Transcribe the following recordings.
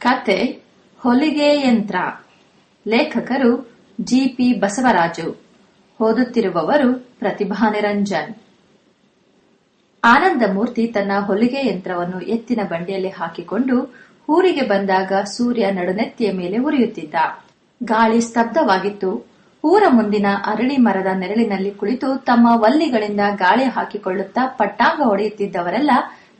ಕತೆ ಹೊಲಿಗೆ ಯಂತ್ರ. ಲೇಖಕರು ಜಿಪಿ ಬಸವರಾಜು. ಓದುತ್ತಿರುವವರು ಪ್ರತಿಭಾ ನಿರಂಜನ್. ಆನಂದಮೂರ್ತಿ ತನ್ನ ಹೊಲಿಗೆ ಯಂತ್ರವನ್ನು ಎತ್ತಿನ ಬಂಡಿಯಲ್ಲಿ ಹಾಕಿಕೊಂಡು ಊರಿಗೆ ಬಂದಾಗ ಸೂರ್ಯ ನಡುನೆತ್ತಿಯ ಮೇಲೆ ಉರಿಯುತ್ತಿದ್ದ. ಗಾಳಿ ಸ್ತಬ್ಧವಾಗಿತ್ತು. ಊರ ಮುಂದಿನ ಅರಳಿ ಮರದ ನೆರಳಿನಲ್ಲಿ ಕುಳಿತು ತಮ್ಮ ವಲ್ಲಿಗಳಿಂದ ಗಾಳಿ ಹಾಕಿಕೊಳ್ಳುತ್ತಾ ಪಟ್ಟಾಂಗ ಹೊಡೆಯುತ್ತಿದ್ದವರೆಲ್ಲ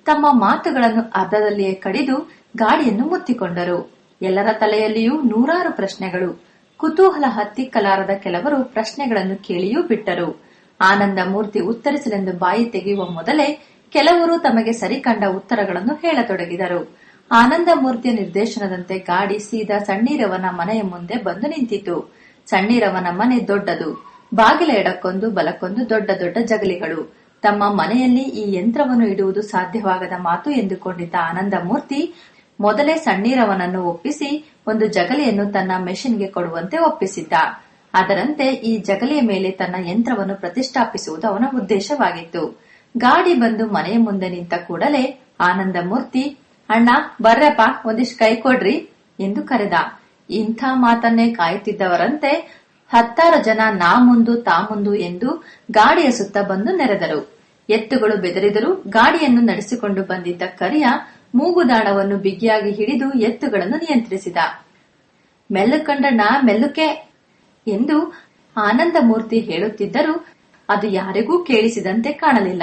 ತಮ್ಮ ಮಾತುಗಳನ್ನು ಅರ್ಧದಲ್ಲಿಯೇ ಕಡಿದು ಗಾಳಿಯನ್ನು ಮುತ್ತಿಕೊಂಡರು. ಎಲ್ಲರ ತಲೆಯಲ್ಲಿಯೂ ನೂರಾರು ಪ್ರಶ್ನೆಗಳು. ಕುತೂಹಲ ಹತ್ತಿಕ್ಕಲಾರದ ಕೆಲವರು ಪ್ರಶ್ನೆಗಳನ್ನು ಕೇಳಿಯೂ ಬಿಟ್ಟರು. ಆನಂದ ಮೂರ್ತಿ ಉತ್ತರಿಸಲೆಂದು ಬಾಯಿ ತೆಗೆಯುವ ಮೊದಲೇ ಕೆಲವರು ತಮಗೆ ಸರಿ ಕಂಡ ಉತ್ತರಗಳನ್ನು ಹೇಳತೊಡಗಿದರು. ಆನಂದ ಮೂರ್ತಿಯ ನಿರ್ದೇಶನದಂತೆ ಗಾಡಿ ಸೀದಾ ಸಣ್ಣೀರವನ ಮನೆಯ ಮುಂದೆ ಬಂದು ನಿಂತಿತು. ಸಣ್ಣೀರವನ ಮನೆ ದೊಡ್ಡದು. ಬಾಗಿಲ ಎಡಕ್ಕೊಂದು, ಬಲಕ್ಕೊಂದು ದೊಡ್ಡ ದೊಡ್ಡ ಜಗಲಿಗಳು. ತಮ್ಮ ಮನೆಯಲ್ಲಿ ಈ ಯಂತ್ರವನ್ನು ಇಡುವುದು ಸಾಧ್ಯವಾಗದ ಮಾತು ಎಂದುಕೊಂಡಿದ್ದ ಆನಂದ ಮೂರ್ತಿ ಮೊದಲೇ ಸಣ್ಣೀರವನನ್ನು ಒಪ್ಪಿಸಿ ಒಂದು ಜಗಲಿಯನ್ನು ತನ್ನ ಮೆಷಿನ್ಗೆ ಕೊಡುವಂತೆ ಒಪ್ಪಿಸಿದ್ದ. ಅದರಂತೆ ಈ ಜಗಲಿಯ ಮೇಲೆ ತನ್ನ ಯಂತ್ರವನ್ನು ಪ್ರತಿಷ್ಠಾಪಿಸುವುದು ಅವನ ಉದ್ದೇಶವಾಗಿತ್ತು. ಗಾಡಿ ಬಂದು ಮನೆಯ ಮುಂದೆ ನಿಂತ ಕೂಡಲೇ ಆನಂದ ಮೂರ್ತಿ ಅಣ್ಣ, ಬರ್ರಪ್ಪ, ಒಂದಿಷ್ಟು ಕೈ ಕೊಡ್ರಿ ಎಂದು ಕರೆದ. ಇಂಥ ಮಾತನ್ನೇ ಕಾಯುತ್ತಿದ್ದವರಂತೆ ಹತ್ತಾರು ಜನ ನಾ ಮುಂದು, ತಾ ಮುಂದು ಎಂದು ಗಾಡಿಯ ಸುತ್ತ ಬಂದು ನೆರೆದರು. ಎತ್ತುಗಳು ಬೆದರಿದರೂ ಗಾಡಿಯನ್ನು ನಡೆಸಿಕೊಂಡು ಬಂದಿದ್ದ ಕರಿಯ ಮೂಗುದಾಣವನ್ನು ಬಿಗಿಯಾಗಿ ಹಿಡಿದು ಎತ್ತುಗಳನ್ನು ನಿಯಂತ್ರಿಸಿದ. ಮೆಲ್ಲುಕಂಡಣ್ಣ ಮೆಲ್ಲುಕೆ? ಎಂದು ಆನಂದಮೂರ್ತಿ ಹೇಳುತ್ತಿದ್ದರೂ ಅದು ಯಾರಿಗೂ ಕೇಳಿಸಿದಂತೆ ಕಾಣಲಿಲ್ಲ.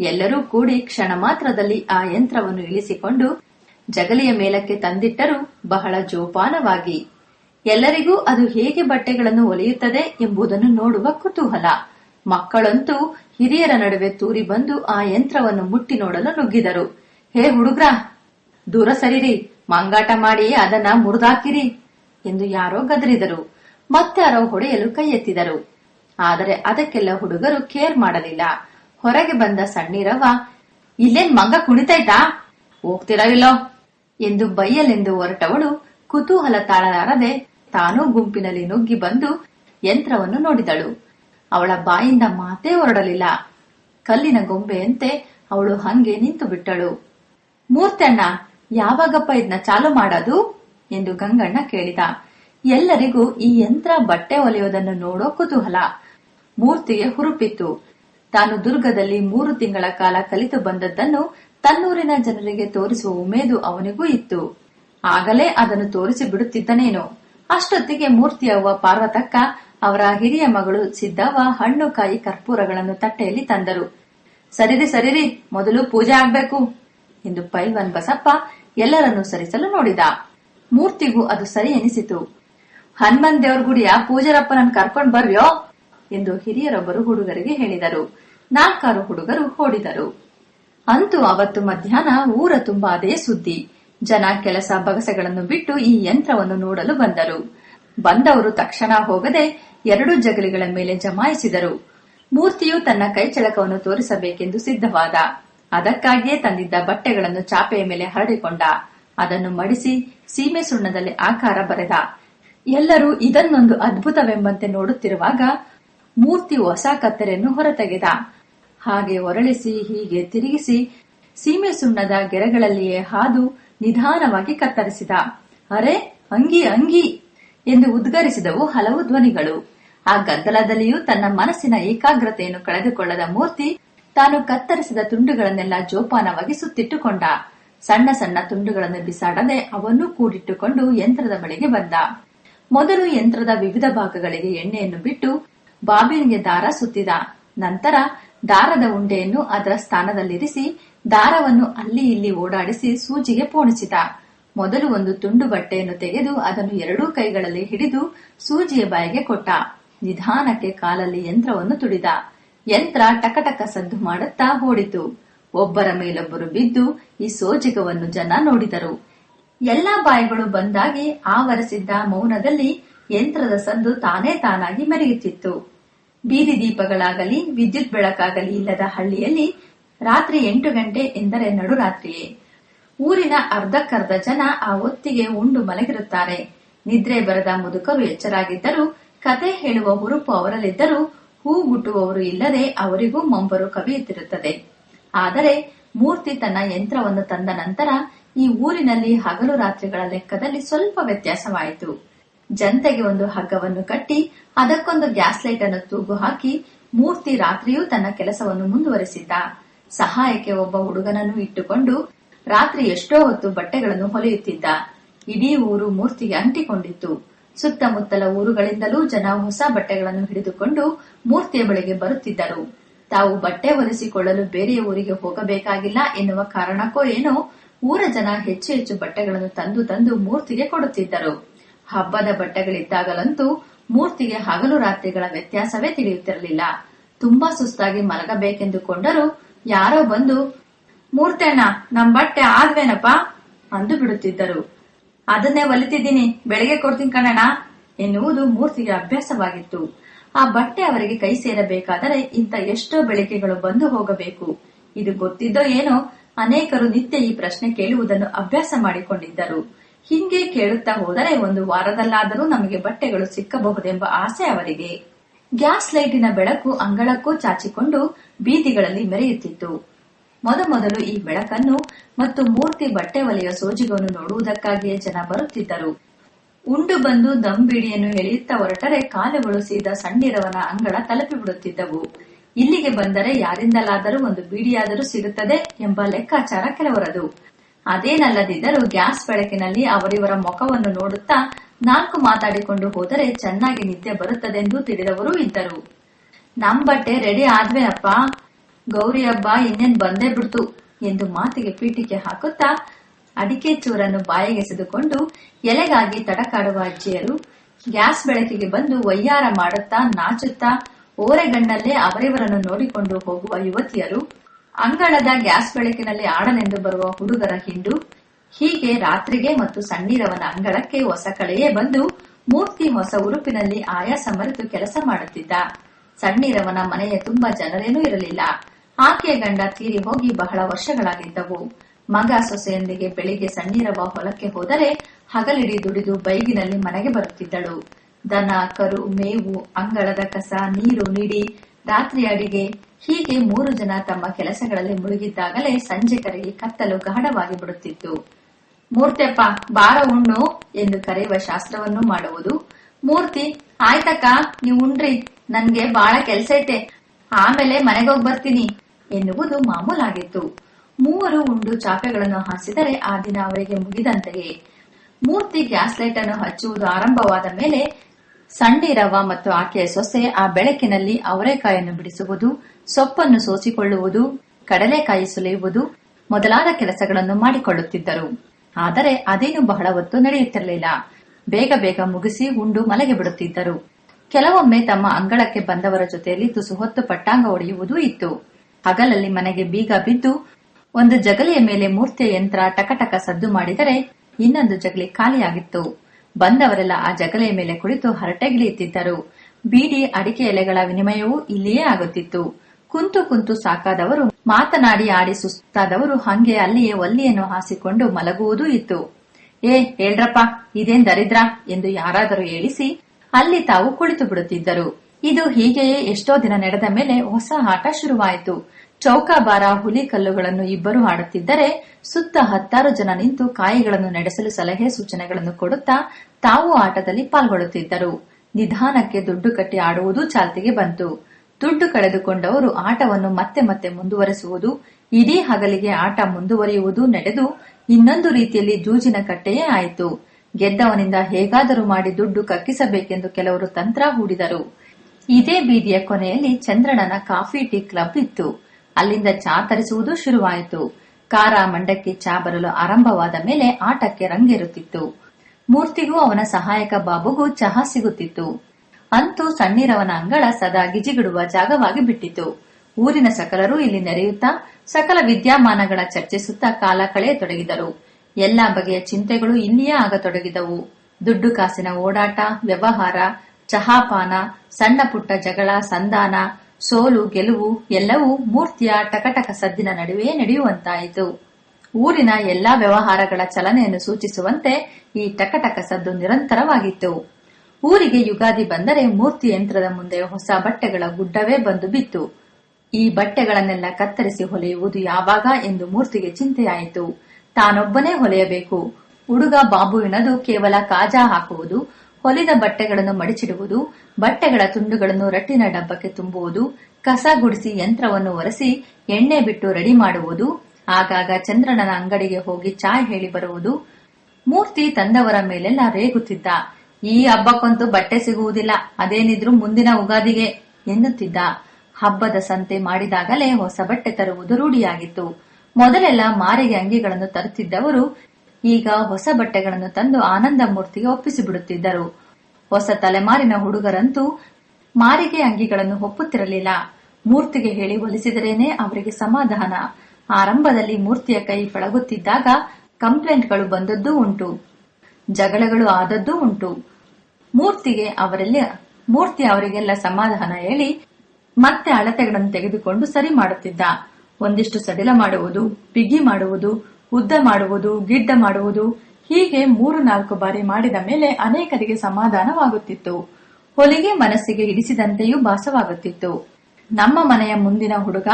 ಎಲ್ಲರೂ ಕೂಡಿ ಕ್ಷಣ ಮಾತ್ರದಲ್ಲಿ ಆ ಯಂತ್ರವನ್ನು ಇಳಿಸಿಕೊಂಡು ಜಗಲಿಯ ಮೇಲಕ್ಕೆ ತಂದಿಟ್ಟರು ಬಹಳ ಜೋಪಾನವಾಗಿ. ಎಲ್ಲರಿಗೂ ಅದು ಹೇಗೆ ಬಟ್ಟೆಗಳನ್ನು ಒಲಿಯುತ್ತದೆ ಎಂಬುದನ್ನು ನೋಡುವ ಕುತೂಹಲ. ಮಕ್ಕಳಂತೂ ಹಿರಿಯರ ನಡುವೆ ತೂರಿ ಬಂದು ಆ ಯಂತ್ರವನ್ನು ಮುಟ್ಟಿ ನೋಡಲು ನುಗ್ಗಿದರು. ಹೇ ಹುಡುಗ್ರ, ದೂರ ಸರಿರಿ, ಮಂಗಾಟ ಮಾಡಿ ಅದನ್ನ ಮುರಿದಾಕಿರಿ ಎಂದು ಯಾರೋ ಗದರಿದರು. ಮತ್ತಾರೋ ಹೊಡೆಯಲು ಕೈ ಎತ್ತಿದರು. ಆದರೆ ಅದಕ್ಕೆಲ್ಲ ಹುಡುಗರು ಕೇರ್ ಮಾಡಲಿಲ್ಲ. ಹೊರಗೆ ಬಂದ ಸಣ್ಣೀರವ್ವ ಇಲ್ಲೇನ್ ಮಂಗ ಕುಣಿತೈತಾ ಹೋಗ್ತಿರಲಿಲ್ಲೋ ಎಂದು ಬೈಯಲೆಂದು ಹೊರಟವಳು ಕುತೂಹಲ ತಾಳಲಾರದೆ ತಾನೂ ಗುಂಪಿನಲ್ಲಿ ನುಗ್ಗಿ ಬಂದು ಯಂತ್ರವನ್ನು ನೋಡಿದಳು. ಅವಳ ಬಾಯಿಂದ ಮಾತೇ ಹೊರಡಲಿಲ್ಲ. ಕಲ್ಲಿನ ಗೊಂಬೆಯಂತೆ ಅವಳು ಹಂಗೆ ನಿಂತು ಬಿಟ್ಟಳು ಮೂರ್ತಣ್ಣ, ಯಾವಾಗಪ್ಪ ಇದನ್ನ ಚಾಲು ಮಾಡೋದು? ಎಂದು ಗಂಗಣ್ಣ ಕೇಳಿದ. ಎಲ್ಲರಿಗೂ ಈ ಯಂತ್ರ ಬಟ್ಟೆ ಒಲೆಯೋದನ್ನು ನೋಡೋ ಕುತೂಹಲ. ಮೂರ್ತಿಗೆ ಹುರುಪಿತ್ತು. ತಾನು ದುರ್ಗದಲ್ಲಿ ಮೂರು ತಿಂಗಳ ಕಾಲ ಕಲಿತು ಬಂದದ್ದನ್ನು ತನ್ನೂರಿನ ಜನರಿಗೆ ತೋರಿಸುವ ಉಮೇದು ಅವನಿಗೂ ಇತ್ತು. ಆಗಲೇ ಅದನ್ನು ತೋರಿಸಿ ಬಿಡುತ್ತಿದ್ದನೇನು. ಅಷ್ಟೊತ್ತಿಗೆ ಮೂರ್ತಿಯವ್ವ ಪಾರ್ವತಕ್ಕ, ಅವರ ಹಿರಿಯ ಮಗಳು ಸಿದ್ದವ್ವ ಹಣ್ಣು ಕಾಯಿ ಕರ್ಪೂರಗಳನ್ನು ತಟ್ಟೆಯಲ್ಲಿ ತಂದರು. ಸರಿರಿ ಸರಿರಿ, ಮೊದಲು ಪೂಜೆ ಆಗ್ಬೇಕು. ಎಂದು ಪೈಲ್ವನ್ ಬಸಪ್ಪ ಎಲ್ಲರನ್ನೂ ಸರಿಸಲು ನೋಡಿದ. ಮೂರ್ತಿಗೂ ಅದು ಸರಿ ಎನಿಸಿತು. ಹನುಮನ್ ದೇವ್ರ ಗುಡಿಯ ಪೂಜಾರಪ್ಪನನ್ನು ಕರ್ಕೊಂಡ್ ಬರ್ಯೋ ಎಂದು ಹಿರಿಯರೊಬ್ಬರು ಹುಡುಗರಿಗೆ ಹೇಳಿದರು. ನಾಲ್ಕಾರು ಹುಡುಗರು ಓಡಿದರು. ಅಂತೂ ಅವತ್ತು ಮಧ್ಯಾಹ್ನ ಊರ ತುಂಬಾ ಅದೇ ಸುದ್ದಿ. ಜನ ಕೆಲಸ ಬಗಸೆಗಳನ್ನು ಬಿಟ್ಟು ಈ ಯಂತ್ರವನ್ನು ನೋಡಲು ಬಂದರು. ಬಂದವರು ತಕ್ಷಣ ಹೋಗದೆ ಎರಡು ಜಗಲಿಗಳ ಮೇಲೆ ಜಮಾಯಿಸಿದರು. ಮೂರ್ತಿಯು ತನ್ನ ಕೈಚಳಕವನ್ನು ತೋರಿಸಬೇಕೆಂದು ಸಿದ್ಧವಾದ. ಅದಕ್ಕಾಗಿಯೇ ತಂದಿದ್ದ ಬಟ್ಟೆಗಳನ್ನು ಚಾಪೆಯ ಮೇಲೆ ಹರಡಿಕೊಂಡ. ಅದನ್ನು ಮಡಿಸಿ ಸೀಮೆ ಸುಣ್ಣದಲ್ಲಿ ಆಕಾರ ಬರೆದ. ಎಲ್ಲರೂ ಇದನ್ನೊಂದು ಅದ್ಭುತವೆಂಬಂತೆ ನೋಡುತ್ತಿರುವಾಗ ಮೂರ್ತಿ ಹೊಸ ಕತ್ತರೆಯನ್ನು ಹೊರತೆಗೆದ. ಹಾಗೆ ಒರಳಿಸಿ ಹೀಗೆ ತಿರುಗಿಸಿ ಸೀಮೆ ಸುಣ್ಣದ ಗೆರೆಗಳಲ್ಲಿಯೇ ಹಾದು ನಿಧಾನವಾಗಿ ಕತ್ತರಿಸಿದ. ಅರೆ ಅಂಗಿ ಅಂಗಿ ಎಂದು ಉದ್ಗರಿಸಿದವು ಹಲವು ಧ್ವನಿಗಳು. ಆ ಗದ್ದಲದಲ್ಲಿಯೂ ತನ್ನ ಮನಸ್ಸಿನ ಏಕಾಗ್ರತೆಯನ್ನು ಕಳೆದುಕೊಳ್ಳದ ಮೂರ್ತಿ ತಾನು ಕತ್ತರಿಸಿದ ತುಂಡುಗಳನ್ನೆಲ್ಲ ಜೋಪಾನವಾಗಿ ಸುತ್ತಿಟ್ಟುಕೊಂಡ. ಸಣ್ಣ ಸಣ್ಣ ತುಂಡುಗಳನ್ನು ಬಿಸಾಡದೆ ಅವನ್ನೂ ಕೂಡಿಟ್ಟುಕೊಂಡು ಯಂತ್ರದ ಬಳಿಗೆ ಬಂದ. ಮೊದಲು ಯಂತ್ರದ ವಿವಿಧ ಭಾಗಗಳಿಗೆ ಎಣ್ಣೆಯನ್ನು ಬಿಟ್ಟು ಬಾಬಿನ್ಗೆ ದಾರ ಸುತ್ತಿದ. ನಂತರ ದಾರದ ಉಂಡೆಯನ್ನು ಅದರ ಸ್ಥಾನದಲ್ಲಿರಿಸಿ ದಾರವನ್ನು ಅಲ್ಲಿ ಇಲ್ಲಿ ಓಡಾಡಿಸಿ ಸೂಜಿಗೆ ಪೋಣಿಸಿದ. ಮೊದಲು ಒಂದು ತುಂಡು ಬಟ್ಟೆಯನ್ನು ತೆಗೆದು ಅದನ್ನು ಎರಡೂ ಕೈಗಳಲ್ಲಿ ಹಿಡಿದು ಸೂಜಿಯ ಬಾಯಿಗೆ ಕೊಟ್ಟ. ನಿಧಾನಕ್ಕೆ ಕಾಲಲ್ಲಿ ಯಂತ್ರವನ್ನು ತುಡಿದ ಯಂತ್ರ ಟಕಟಕ ಸದ್ದು ಮಾಡುತ್ತಾ ಓಡಿತು. ಒಬ್ಬರ ಮೇಲೊಬ್ಬರು ಬಿದ್ದು ಈ ಸೋಜಿಗವನ್ನು ಜನ ನೋಡಿದರು. ಎಲ್ಲಾ ಬಾಯಿಗಳು ಬಂದಾಗಿ ಆವರಿಸಿದ್ದ ಮೌನದಲ್ಲಿ ಯಂತ್ರದ ಸದ್ದು ತಾನೇ ತಾನಾಗಿ ಮರೆಯುತ್ತಿತ್ತು. ಬೀದಿ ದೀಪಗಳಾಗಲಿ, ವಿದ್ಯುತ್ ಬೆಳಕಾಗಲಿ ಇಲ್ಲದ ಹಳ್ಳಿಯಲ್ಲಿ ರಾತ್ರಿ ಎಂಟು ಗಂಟೆ ಎಂದರೆ ನಡುರಾತ್ರಿಯೇ. ಊರಿನ ಅರ್ಧಕ್ಕರ್ಧ ಜನ ಆ ಹೊತ್ತಿಗೆ ಉಂಡು ಮಲಗಿರುತ್ತಾರೆ. ನಿದ್ರೆ ಬರದ ಮುದುಕರು ಎಚ್ಚರಾಗಿದ್ದರೂ, ಕತೆ ಹೇಳುವ ಹುರುಪು ಅವರಲ್ಲಿದ್ದರೂ ಹೂ ಗುಟ್ಟುವವರು ಇಲ್ಲದೆ ಅವರಿಗೂ ಮಂಬರು ಕವಿಯುತ್ತಿರುತ್ತದೆ. ಆದರೆ ಮೂರ್ತಿ ತನ್ನ ಯಂತ್ರವನ್ನು ತಂದ ನಂತರ ಈ ಊರಿನಲ್ಲಿ ಹಗಲು ರಾತ್ರಿಗಳ ಲೆಕ್ಕದಲ್ಲಿ ಸ್ವಲ್ಪ ವ್ಯತ್ಯಾಸವಾಯಿತು. ಜನತೆಗೆ ಒಂದು ಹಗ್ಗವನ್ನು ಕಟ್ಟಿ ಅದಕ್ಕೊಂದು ಗ್ಯಾಸ್ ಲೈಟ್ ಅನ್ನು ತೂಗು ಹಾಕಿ ಮೂರ್ತಿ ರಾತ್ರಿಯೂ ತನ್ನ ಕೆಲಸವನ್ನು ಮುಂದುವರೆಸಿದ್ದ ಸಹಾಯಕ್ಕೆ ಒಬ್ಬ ಹುಡುಗನನ್ನು ಇಟ್ಟುಕೊಂಡು ರಾತ್ರಿ ಎಷ್ಟೋ ಹೊತ್ತು ಬಟ್ಟೆಗಳನ್ನು ಹೊಲೆಯುತ್ತಿದ್ದ. ಇಡೀ ಊರು ಮೂರ್ತಿಗೆ ಅಂಟಿಕೊಂಡಿತ್ತು. ಸುತ್ತಮುತ್ತಲ ಊರುಗಳಿಂದಲೂ ಜನ ಹೊಸ ಬಟ್ಟೆಗಳನ್ನು ಹಿಡಿದುಕೊಂಡು ಮೂರ್ತಿಯ ಬಳಿಗೆ ಬರುತ್ತಿದ್ದರು. ತಾವು ಬಟ್ಟೆ ಹೊಲಿಸಿಕೊಳ್ಳಲು ಬೇರೆ ಊರಿಗೆ ಹೋಗಬೇಕಾಗಿಲ್ಲ ಎನ್ನುವ ಕಾರಣಕ್ಕೋ ಏನೋ ಊರ ಜನ ಹೆಚ್ಚು ಹೆಚ್ಚು ಬಟ್ಟೆಗಳನ್ನು ತಂದು ತಂದು ಮೂರ್ತಿಗೆ ಕೊಡುತ್ತಿದ್ದರು. ಹಬ್ಬದ ಬಟ್ಟೆಗಳಿದ್ದಾಗಲಂತೂ ಮೂರ್ತಿಗೆ ಹಗಲು ರಾತ್ರಿಗಳ ವ್ಯತ್ಯಾಸವೇ ತಿಳಿಯುತ್ತಿರಲಿಲ್ಲ. ತುಂಬಾ ಸುಸ್ತಾಗಿ ಮಲಗಬೇಕೆಂದುಕೊಂಡರೂ ಯಾರೋ ಬಂದು ಮೂರ್ತಣ್ಣ ನಮ್ ಬಟ್ಟೆ ಆದ್ವೇನಪ್ಪ? ಅಂದು ಬಿಡುತ್ತಿದ್ದರು. ಅದನ್ನೇ ಒಲಿತಿದ್ದೀನಿ. ಬೆಳಗ್ಗೆ ಕೊಡ್ತೀನಿ ಕಣಣ್ಣ ಎನ್ನುವುದು ಮೂರ್ತಿಗೆ ಅಭ್ಯಾಸವಾಗಿತ್ತು. ಆ ಬಟ್ಟೆ ಅವರಿಗೆ ಕೈ ಸೇರಬೇಕಾದರೆ ಇಂಥ ಎಷ್ಟೋ ಬೆಳಕೆಗಳು ಬಂದು ಹೋಗಬೇಕು. ಇದು ಗೊತ್ತಿದ್ದೋ ಏನೋ ಅನೇಕರು ನಿತ್ಯ ಈ ಪ್ರಶ್ನೆ ಕೇಳುವುದನ್ನು ಅಭ್ಯಾಸ ಮಾಡಿಕೊಂಡಿದ್ದರು. ಹಿಂಗೆ ಕೇಳುತ್ತಾ ಹೋದರೆ ಒಂದು ವಾರದಲ್ಲಾದರೂ ನಮಗೆ ಬಟ್ಟೆಗಳು ಸಿಕ್ಕಬಹುದೆಂಬ ಆಸೆ ಅವರಿಗೆ. ಗ್ಯಾಸ್ ಲೈಟಿನ ಬೆಳಕು ಅಂಗಳಕ್ಕೂ ಚಾಚಿಕೊಂಡು ಬೀದಿಗಳಲ್ಲಿ ಮೆರೆಯುತ್ತಿತ್ತು. ಮೊದಮೊದಲು ಈ ಬೆಳಕನ್ನು ಮತ್ತು ಮೂರ್ತಿ ಬಟ್ಟೆ ಒಲೆಯ ಸೋಜಿಗವನ್ನು ನೋಡುವುದಕ್ಕಾಗಿಯೇ ಜನ ಬರುತ್ತಿದ್ದರು. ಉಂಡು ಬಂದು ದಮ್ ಬೀಡಿಯನ್ನು ಎಳೆಯುತ್ತಾ ಹೊರಟರೆ ಕಾಲುಗಳು ಸೀದ ಸಣ್ಣಿರವನ ಅಂಗಳ ತಲುಪಿಬಿಡುತ್ತಿದ್ದವು. ಇಲ್ಲಿಗೆ ಬಂದರೆ ಯಾರಿಂದಲಾದರೂ ಒಂದು ಬೀಡಿಯಾದರೂ ಸಿಗುತ್ತದೆ ಎಂಬ ಲೆಕ್ಕಾಚಾರ ಕೆಲವರದು. ಅದೇನಲ್ಲದಿದ್ದರೂ ಗ್ಯಾಸ್ ಬೆಳಕಿನಲ್ಲಿ ಅವರಿವರ ಮುಖವನ್ನು ನೋಡುತ್ತಾ ನಾಲ್ಕು ಮಾತಾಡಿಕೊಂಡು ಹೋದರೆ ಚೆನ್ನಾಗಿ ನಿದ್ದೆ ಬರುತ್ತದೆಂದು ತಿಳಿದವರು ಇದ್ದರು. ನಮ್ ಬಟ್ಟೆ ರೆಡಿ ಆದ್ವೇನಪ್ಪ ಗೌರಿ ಹಬ್ಬ ಇನ್ನೇನ್ ಬಂದೇ ಬಿಡ್ತು ಎಂದು ಮಾತಿಗೆ ಪೀಠಿಕೆ ಹಾಕುತ್ತಾ ಅಡಿಕೆ ಚೂರನ್ನು ಬಾಯಿಗೆಸೆದುಕೊಂಡು ಎಲೆಗಾಗಿ ತಡಕಾಡುವ ಅಜ್ಜಿಯರು ಗ್ಯಾಸ್ ಬೆಳಕಿಗೆ ಬಂದು ವೈಯಾರ ಮಾಡುತ್ತಾ ನಾಚುತ್ತಾ ಓರೆಗಣ್ಣಲ್ಲೇ ಅವರಿವರನ್ನು ನೋಡಿಕೊಂಡು ಹೋಗುವ ಯುವತಿಯರು ಅಂಗಳದ ಗ್ಯಾಸ್ ಬೆಳಕಿನಲ್ಲಿ ಆಡನೆಂದು ಬರುವ ಹುಡುಗರ ಹಿಂಡು ಹೀಗೆ ರಾತ್ರಿಗೆ ಮತ್ತು ಸಣ್ಣೀರವನ ಅಂಗಳಕ್ಕೆ ಹೊಸ ಕಳೆಯೇ ಬಂದು ಮೂರ್ತಿ ಹೊಸ ಉರುಪಿನಲ್ಲಿ ಆಯಾಸ ಮರೆತು ಕೆಲಸ ಮಾಡುತ್ತಿದ್ದ ಸಣ್ಣೀರವನ ಮನೆಯ ತುಂಬಾ ಜನರೇನೂ ಇರಲಿಲ್ಲ. ಆಕೆಯ ಗಂಡ ತೀರಿ ಹೋಗಿ ಬಹಳ ವರ್ಷಗಳಾಗಿದ್ದವು. ಮಗ ಸೊಸೆಯೊಂದಿಗೆ ಬೆಳಿಗ್ಗೆ ಸಣ್ಣೀರವ ಹೊಲಕ್ಕೆ ಹೋದರೆ ಹಗಲಿಡಿ ದುಡಿದು ಬೈಗಿನಲ್ಲಿ ಮನೆಗೆ ಬರುತ್ತಿದ್ದಳು. ದನ, ಕರು, ಮೇವು, ಅಂಗಳದ ಕಸ, ನೀರು ನೀಡಿ ರಾತ್ರಿ ಅಡಿಗೆ. ಹೀಗೆ ಮೂರು ಜನ ತಮ್ಮ ಕೆಲಸಗಳಲ್ಲಿ ಮುಳುಗಿದ್ದಾಗಲೇ ಸಂಜೆ ಕರೆಗೆ ಕತ್ತಲು ಗಾಢವಾಗಿ ಬಿಡುತ್ತಿತ್ತು. ಮೂರ್ತಿಯಪ್ಪ, ಬಾರ ಉಣ್ಣು ಎಂದು ಕರೆಯುವ ಶಾಸ್ತ್ರವನ್ನು ಮಾಡುವುದು. ಮೂರ್ತಿ, ಆಯ್ತಕ್ಕ ನೀವು ಉಣ್ರಿ. ನನ್ಗೆ ಬಾಳ ಕೆಲ್ಸ ಐತೆ. ಆಮೇಲೆ ಮನೆಗೋಗ್ ಬರ್ತೀನಿ. ಎನ್ನುವುದು ಮಾಮೂಲಾಗಿತ್ತು. ಮೂವರು ಉಂಡು ಚಾಪೆಗಳನ್ನು ಹಾಸಿದರೆ ಆ ದಿನ ಅವರಿಗೆ ಮುಗಿದಂತೆಯೇ. ಮೂರ್ತಿ ಗ್ಯಾಸ್ ಲೈಟ್ ಅನ್ನು ಹಚ್ಚುವುದು ಆರಂಭವಾದ ಮೇಲೆ ಸಣ್ಣೀರವ ಮತ್ತು ಆಕೆಯ ಸೊಸೆ ಆ ಬೆಳಕಿನಲ್ಲಿ ಅವರೆಕಾಯನ್ನು ಬಿಡಿಸುವುದು, ಸೊಪ್ಪನ್ನು ಸೋಸಿಕೊಳ್ಳುವುದು, ಕಡಲೆಕಾಯಿ ಸುಲಿಯುವುದು ಮೊದಲಾದ ಕೆಲಸಗಳನ್ನು ಮಾಡಿಕೊಳ್ಳುತ್ತಿದ್ದರು. ಆದರೆ ಅದೇನು ಬಹಳ ಹೊತ್ತು ನಡೆಯುತ್ತಿರಲಿಲ್ಲ. ಬೇಗ ಬೇಗ ಮುಗಿಸಿ ಉಂಡು ಮಲಗಿ ಬಿಡುತ್ತಿದ್ದರು. ಕೆಲವೊಮ್ಮೆ ತಮ್ಮ ಅಂಗಳಕ್ಕೆ ಬಂದವರ ಜೊತೆಯಲ್ಲಿ ತುಸು ಹೊತ್ತು ಪಟ್ಟಾಂಗ ಹೊಡೆಯುವುದೂ ಇತ್ತು. ಹಗಲಲ್ಲಿ ಮನೆಗೆ ಬೀಗ ಬಿದ್ದು ಒಂದು ಜಗಲಿಯ ಮೇಲೆ ಮೂರ್ತಿಯ ಯಂತ್ರ ಟಕಟಕ ಸದ್ದು ಮಾಡಿದರೆ ಇನ್ನೊಂದು ಜಗಲಿ ಖಾಲಿಯಾಗಿತ್ತು. ಬಂದವರೆಲ್ಲ ಆ ಜಗಲಿಯ ಮೇಲೆ ಕುಳಿತು ಹರಟೆಗಿಳಿಯುತ್ತಿದ್ದರು. ಬೀಡಿ, ಅಡಿಕೆ ಎಲೆಗಳ ವಿನಿಮಯವೂ ಇಲ್ಲಿಯೇ ಆಗುತ್ತಿತ್ತು. ಕುಂತು ಕುಂತು ಸಾಕಾದವರು, ಮಾತನಾಡಿ ಆಡಿ ಸುಸ್ತಾದವರು ಹಂಗೆ ಅಲ್ಲಿಯೇ ಒಲ್ಲಿಯನ್ನು ಹಾಸಿಕೊಂಡು ಮಲಗುವುದೂ ಇತ್ತು. ಏ ಹೇಳ್ರಪ್ಪ ಇದೇನ್ ದರಿದ್ರ? ಎಂದು ಯಾರಾದರೂ ಹೇಳಿಸಿ ಅಲ್ಲಿ ತಾವು ಕುಳಿತು ಬಿಡುತ್ತಿದ್ದರು ಇದು ಹೀಗೆಯೇ ಎಷ್ಟೋ ದಿನ ನಡೆದ ಮೇಲೆ ಹೊಸ ಆಟ ಶುರುವಾಯಿತು. ಚೌಕಾಬಾರ ಹುಲಿ ಕಲ್ಲುಗಳನ್ನು ಇಬ್ಬರು ಆಡುತ್ತಿದ್ದರೆ ಸುತ್ತ ಹತ್ತಾರು ಜನ ನಿಂತು ಕಾಯಿಗಳನ್ನು ನಡೆಸಲು ಸಲಹೆ ಸೂಚನೆಗಳನ್ನು ಕೊಡುತ್ತಾ ತಾವು ಆಟದಲ್ಲಿ ಪಾಲ್ಗೊಳ್ಳುತ್ತಿದ್ದರು. ನಿಧಾನಕ್ಕೆ ದುಡ್ಡು ಕಟ್ಟಿ ಆಡುವುದು ಚಾಲ್ತಿಗೆ ಬಂತು. ದುಡ್ಡು ಕಳೆದುಕೊಂಡವರು ಆಟವನ್ನು ಮತ್ತೆ ಮತ್ತೆ ಮುಂದುವರೆಸುವುದು, ಇಡೀ ಹಗಲಿಗೆ ಆಟ ಮುಂದುವರಿಯುವುದು ನಡೆದು ಇನ್ನೊಂದು ರೀತಿಯಲ್ಲಿ ಜೂಜಿನ ಕಟ್ಟೆಯೇ ಆಯಿತು. ಗೆದ್ದವನಿಂದ ಹೇಗಾದರೂ ಮಾಡಿ ದುಡ್ಡು ಕಕ್ಕಿಸಬೇಕೆಂದು ಕೆಲವರು ತಂತ್ರ ಹೂಡಿದರು. ಇದೇ ಬೀದಿಯ ಕೊನೆಯಲ್ಲಿ ಚಂದ್ರಣ್ಣನ ಕಾಫಿ ಟೀ ಕ್ಲಬ್ ಇತ್ತು. ಅಲ್ಲಿಂದ ಚಾ ತರಿಸುವುದು ಶುರುವಾಯಿತು. ಕಾರ ಮಂಡಕ್ಕಿ ಚಾ ಬರಲು ಆರಂಭವಾದ ಮೇಲೆ ಆಟಕ್ಕೆ ರಂಗೇರುತ್ತಿತ್ತು. ಮೂರ್ತಿಗೂ ಅವನ ಸಹಾಯಕ ಬಾಬುಗೂ ಚಹಾ ಸಿಗುತ್ತಿತ್ತು. ಅಂತೂ ಸಣ್ಣೀರವನ ಅಂಗಳ ಸದಾ ಗಿಜಿಗಿಡುವ ಜಾಗವಾಗಿ ಬಿಟ್ಟಿತು. ಊರಿನ ಸಕಲರು ಇಲ್ಲಿ ನೆರೆಯುತ್ತಾ, ಸಕಲ ವಿದ್ಯಾಮಾನಗಳ ಚರ್ಚಿಸುತ್ತಾ ಕಾಲ ಕಳೆಯತೊಡಗಿದರು ಎಲ್ಲಾ ಬಗೆಯ ಚಿಂತೆಗಳು ಇಲ್ಲಿಯೇ ಆಗತೊಡಗಿದವು. ದುಡ್ಡು, ಕಾಸಿನ ಓಡಾಟ, ವ್ಯವಹಾರ ಚಹಾಪಾನ ಸಣ್ಣ ಪುಟ್ಟ ಜಗಳ, ಸಂಧಾನ, ಸೋಲು, ಗೆಲುವು ಎಲ್ಲವೂ ಮೂರ್ತಿಯ ಟಕಟಕ ಸದ್ದಿನ ನಡುವೆ ನಡೆಯುವಂತಾಯಿತು. ಊರಿನ ಎಲ್ಲಾ ವ್ಯವಹಾರಗಳ ಚಲನೆಯನ್ನು ಸೂಚಿಸುವಂತೆ ಈ ಟಕಟಕ ಸದ್ದು ನಿರಂತರವಾಗಿತ್ತು. ಊರಿಗೆ ಯುಗಾದಿ ಬಂದರೆ ಮೂರ್ತಿ ಯಂತ್ರದ ಮುಂದೆ ಹೊಸ ಬಟ್ಟೆಗಳ ಗುಡ್ಡವೇ ಬಂದು ಬಿತ್ತು. ಈ ಬಟ್ಟೆಗಳನ್ನೆಲ್ಲ ಕತ್ತರಿಸಿ ಹೊಲೆಯುವುದು ಯಾವಾಗ ಎಂದು ಮೂರ್ತಿಗೆ ಚಿಂತೆಯಾಯಿತು. ತಾನೊಬ್ಬನೇ ಹೊಲೆಯಬೇಕು. ಹುಡುಗ ಬಾಬುವಿನದು ಕೇವಲ ಕಾಜಾ ಹಾಕುವುದು ಹೊಲಿದ ಬಟ್ಟೆಗಳನ್ನು ಮಡಿಚಿಡುವುದು, ಬಟ್ಟೆಗಳ ತುಂಡುಗಳನ್ನು ರಟ್ಟಿನ ಡಬ್ಬಕ್ಕೆ ತುಂಬುವುದು, ಕಸ ಗುಡಿಸಿ ಯಂತ್ರವನ್ನು ಒರೆಸಿ ಎಣ್ಣೆ ಬಿಟ್ಟು ರೆಡಿ ಮಾಡುವುದು, ಆಗಾಗ ಚಂದ್ರನನ ಅಂಗಡಿಗೆ ಹೋಗಿ ಚಾಯ್ ಹೇಳಿ ಬರುವುದು. ಮೂರ್ತಿ ತಂದವರ ಮೇಲೆಲ್ಲ ರೇಗುತ್ತಿದ್ದ, ಈ ಹಬ್ಬಕ್ಕಂತೂ ಬಟ್ಟೆ ಸಿಗುವುದಿಲ್ಲ, ಅದೇನಿದ್ರು ಮುಂದಿನ ಉಗಾದಿಗೆ ಎನ್ನುತ್ತಿದ್ದ. ಹಬ್ಬದ ಸಂತೆ ಮಾಡಿದಾಗಲೇ ಹೊಸ ಬಟ್ಟೆ ತರುವುದು ರೂಢಿಯಾಗಿತ್ತು. ಮೊದಲೆಲ್ಲ ಮಾರಿಗೆ ಅಂಗಿಗಳನ್ನು ತರುತ್ತಿದ್ದವರು ಈಗ ಹೊಸ ಬಟ್ಟೆಗಳನ್ನು ತಂದು ಆನಂದ ಮೂರ್ತಿಗೆ ಒಪ್ಪಿಸಿಬಿಡುತ್ತಿದ್ದರು. ಹೊಸ ತಲೆಮಾರಿನ ಹುಡುಗರಂತೂ ಮಾರಿಗೆ ಅಂಗಿಗಳನ್ನು ಒಪ್ಪುತ್ತಿರಲಿಲ್ಲ. ಮೂರ್ತಿಗೆ ಹೇಳಿ ಹೊಲಿಸಿದರೇನೆ ಅವರಿಗೆ ಸಮಾಧಾನ. ಆರಂಭದಲ್ಲಿ ಮೂರ್ತಿಯ ಕೈ ಪಳಗುತ್ತಿದ್ದಾಗ ಕಂಪ್ಲೇಂಟ್ಗಳು ಬಂದದ್ದೂ ಉಂಟು. ಜಗಳಗಳು ಆದದ್ದೂ ಉಂಟು. ಮೂರ್ತಿಗೆ ಅವರೆಲ್ಲ, ಮೂರ್ತಿ ಅವರಿಗೆಲ್ಲ ಸಮಾಧಾನ ಹೇಳಿ ಮತ್ತೆ ಅಳತೆಗಳನ್ನು ತೆಗೆದುಕೊಂಡು ಸರಿ ಮಾಡುತ್ತಿದ್ದ. ಒಂದಿಷ್ಟು ಸಡಿಲ ಮಾಡುವುದು, ಬಿಗಿ ಮಾಡುವುದು ಉದ್ದ ಮಾಡುವುದು, ಗಿಡ್ಡ ಮಾಡುವುದು, ಹೀಗೆ ಮೂರು ನಾಲ್ಕು ಬಾರಿ ಮಾಡಿದ ಮೇಲೆ ಅನೇಕರಿಗೆ ಸಮಾಧಾನವಾಗುತ್ತಿತ್ತು. ಹೊಲಿಗೆ ಮನಸ್ಸಿಗೆ ಹಿಡಿಸಿದಂತೆಯೂ ಭಾಸವಾಗುತ್ತಿತ್ತು. ನಮ್ಮ ಮನೆಯ ಮುಂದಿನ ಹುಡುಗ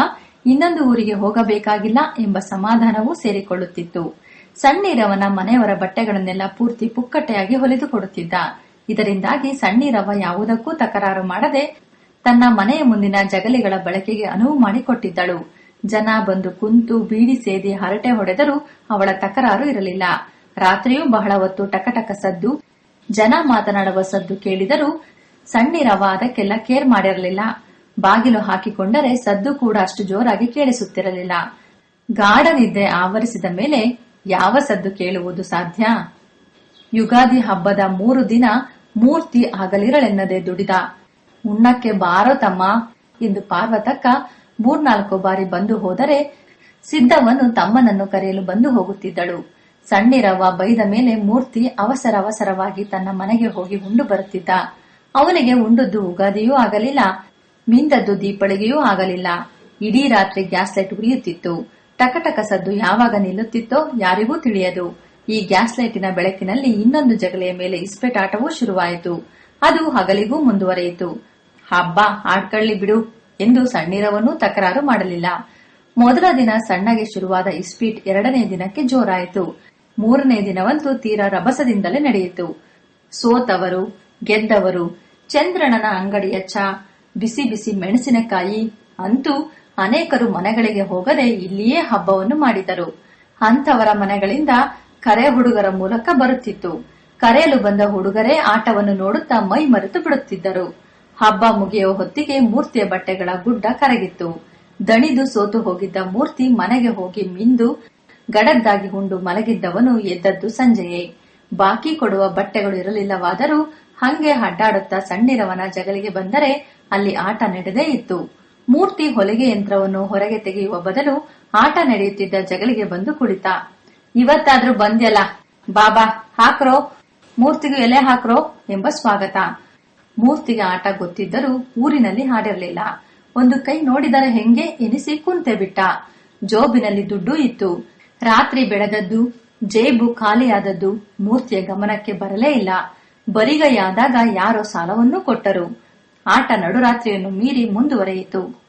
ಇನ್ನೊಂದು ಊರಿಗೆ ಹೋಗಬೇಕಾಗಿಲ್ಲ ಎಂಬ ಸಮಾಧಾನವೂ ಸೇರಿಕೊಳ್ಳುತ್ತಿತ್ತು. ಸಣ್ಣೀರವನ ಮನೆಯವರ ಬಟ್ಟೆಗಳನ್ನೆಲ್ಲ ಪೂರ್ತಿ ಪುಕ್ಕಟ್ಟೆಯಾಗಿ ಹೊಲಿದುಕೊಡುತ್ತಿದ್ದ ಇದರಿಂದಾಗಿ ಸಣ್ಣೀರವ ಯಾವುದಕ್ಕೂ ತಕರಾರು ಮಾಡದೆ ತನ್ನ ಮನೆಯ ಮುಂದಿನ ಜಗಲಿಗಳ ಬಳಕೆಗೆ ಅನುವು ಮಾಡಿಕೊಟ್ಟಿದ್ದಳು. ಜನ ಬಂದು ಕುಂತು ಬೀಡಿ ಸೇದಿ ಹರಟೆ ಹೊಡೆದರೂ ಅವಳ ತಕರಾರು ಇರಲಿಲ್ಲ. ರಾತ್ರಿಯೂ ಬಹಳ ಹೊತ್ತು ಟಕಟಕ ಸದ್ದು. ಜನ ಮಾತನಾಡುವ ಸದ್ದು ಕೇಳಿದರೂ ಸಣ್ಣಿರವ ಅದಕ್ಕೆಲ್ಲ ಕೇರ್ ಮಾಡಿರಲಿಲ್ಲ. ಬಾಗಿಲು ಹಾಕಿಕೊಂಡರೆ ಸದ್ದು ಕೂಡ ಅಷ್ಟು ಜೋರಾಗಿ ಕೇಳಿಸುತ್ತಿರಲಿಲ್ಲ. ಗಾಢ ನಿದ್ರೆ ಆವರಿಸಿದ ಮೇಲೆ ಯಾವ ಸದ್ದು ಕೇಳುವುದು ಸಾಧ್ಯ? ಯುಗಾದಿ ಹಬ್ಬದ ಮೂರು ದಿನ ಮೂರ್ತಿ ಆಗಲಿರಲೆನ್ನದೆ ದುಡಿದ. ಉಣ್ಣಕ್ಕೆ ಬಾರೋ ತಮ್ಮ ಎಂದು ಪಾರ್ವತಕ್ಕ ಮೂರ್ನಾಲ್ಕು ಬಾರಿ ಬಂದು ಹೋದರೆ ಸಿದ್ದವನು ತಮ್ಮನನ್ನು ಕರೆಯಲು ಬಂದು ಹೋಗುತ್ತಿದ್ದಳು. ಸಣ್ಣಿರವ ಬೈದ ಮೇಲೆ ಮೂರ್ತಿ ಅವಸರ ಅವಸರವಾಗಿ ತನ್ನ ಮನೆಗೆ ಹೋಗಿ ಉಂಡು ಬರುತ್ತಿದ್ದ. ಅವನಿಗೆ ಉಂಡದ್ದು ಉಗಾದಿಯೂ ಆಗಲಿಲ್ಲ, ಮಿಂದದ್ದು ದೀಪಳಿಗೆಯೂ ಆಗಲಿಲ್ಲ. ಇಡೀ ರಾತ್ರಿ ಗ್ಯಾಸ್ ಲೈಟ್ ಉರಿಯುತ್ತಿತ್ತು. ಟಕಟಕ ಸದ್ದು ಯಾವಾಗ ನಿಲ್ಲುತ್ತಿತ್ತೋ ಯಾರಿಗೂ ತಿಳಿಯದು. ಈ ಗ್ಯಾಸ್ ಲೈಟಿನ ಬೆಳಕಿನಲ್ಲಿ ಇನ್ನೊಂದು ಜಗಲಿಯ ಮೇಲೆ ಇಸ್ಪೆಟಾಟವೂ ಶುರುವಾಯಿತು. ಅದು ಹಗಲಿಗೂ ಮುಂದುವರೆಯಿತು. ಹಬ್ಬ ಆಡ್ಕಳ್ಳಿ ಬಿಡು. ಎಂದು ಸಣ್ಣೀರವನ್ನೂ ತಕರಾರು ಮಾಡಲಿಲ್ಲ. ಮೊದಲ ದಿನ ಸಣ್ಣಗೆ ಶುರುವಾದ ಇಸ್ಪೀಟ್ ಎರಡನೇ ದಿನಕ್ಕೆ ಜೋರಾಯಿತು. ಮೂರನೇ ದಿನವಂತೂ ತೀರಾ ರಭಸದಿಂದಲೇ ನಡೆಯಿತು. ಸೋತವರು, ಗೆದ್ದವರು ಚಂದ್ರಣ್ಣನ ಅಂಗಡಿಯ ಚಾ, ಬಿಸಿ ಬಿಸಿ ಮೆಣಸಿನಕಾಯಿ ಅಂತೂ ಅನೇಕರು ಮನೆಗಳಿಗೆ ಹೋಗದೆ ಇಲ್ಲಿಯೇ ಹಬ್ಬವನ್ನು ಮಾಡಿದರು. ಅಂಥವರ ಮನೆಗಳಿಂದ ಕರೆ ಹುಡುಗರ ಮೂಲಕ ಬರುತ್ತಿತ್ತು. ಕರೆಯಲು ಬಂದ ಹುಡುಗರೇ ಆಟವನ್ನು ನೋಡುತ್ತಾ ಮೈ ಮರೆತು ಬಿಡುತ್ತಿದ್ದರು. ಹಬ್ಬ ಮುಗಿಯುವ ಹೊತ್ತಿಗೆ ಮೂರ್ತಿಯ ಬಟ್ಟೆಗಳ ಗುಡ್ಡ ಕರಗಿತ್ತು. ದಣಿದು ಸೋತು ಹೋಗಿದ್ದ ಮೂರ್ತಿ ಮನೆಗೆ ಹೋಗಿ ಮಿಂದು ಗಡದ್ದಾಗಿ ಉಂಡು ಮಲಗಿದ್ದವನು ಎದ್ದದ್ದು ಸಂಜೆಯೇ. ಬಾಕಿ ಕೊಡುವ ಬಟ್ಟೆಗಳು ಇರಲಿಲ್ಲವಾದರೂ ಹಂಗೆ ಅಡ್ಡಾಡುತ್ತಾ ಸಣ್ಣಿರವನ ಜಗಲಿಗೆ ಬಂದರೆ ಅಲ್ಲಿ ಆಟ ನಡೆದೇ ಇತ್ತು. ಮೂರ್ತಿ ಹೊಲಿಗೆ ಯಂತ್ರವನ್ನು ಹೊರಗೆ ತೆಗೆಯುವ ಬದಲು ಆಟ ನಡೆಯುತ್ತಿದ್ದ ಜಗಲಿಗೆ ಬಂದು ಕುಳಿತ. ಇವತ್ತಾದ್ರೂ ಬಂದ್ಯಲ್ಲ, ಬಾಬಾ, ಹಾಕ್ರೋ, ಮೂರ್ತಿಗೂ ಎಲೆ ಹಾಕ್ರೋ ಎಂಬ ಸ್ವಾಗತ. ಮೂರ್ತಿಗೆ ಆಟ ಗೊತ್ತಿದ್ದರೂ ಊರಿನಲ್ಲಿ ಹಾಡಿರಲಿಲ್ಲ. ಒಂದು ಕೈ ನೋಡಿದರೆ ಹೆಂಗೆ ಎನಿಸಿ ಕುಂತೆ ಬಿಟ್ಟ. ಜೋಬಿನಲ್ಲಿ ದುಡ್ಡು ಇತ್ತು. ರಾತ್ರಿ ಬೆಳೆದದ್ದು ಜೇಬು ಖಾಲಿಯಾದದ್ದು ಮೂರ್ತಿಯ ಗಮನಕ್ಕೆ ಬರಲೇ ಇಲ್ಲ. ಬರಿಗೈಯಾದಾಗ ಯಾರೋ ಸಾಲವನ್ನು ಕೊಟ್ಟರು. ಆಟ ನಡುರಾತ್ರಿಯನ್ನು ಮೀರಿ ಮುಂದುವರೆಯಿತು.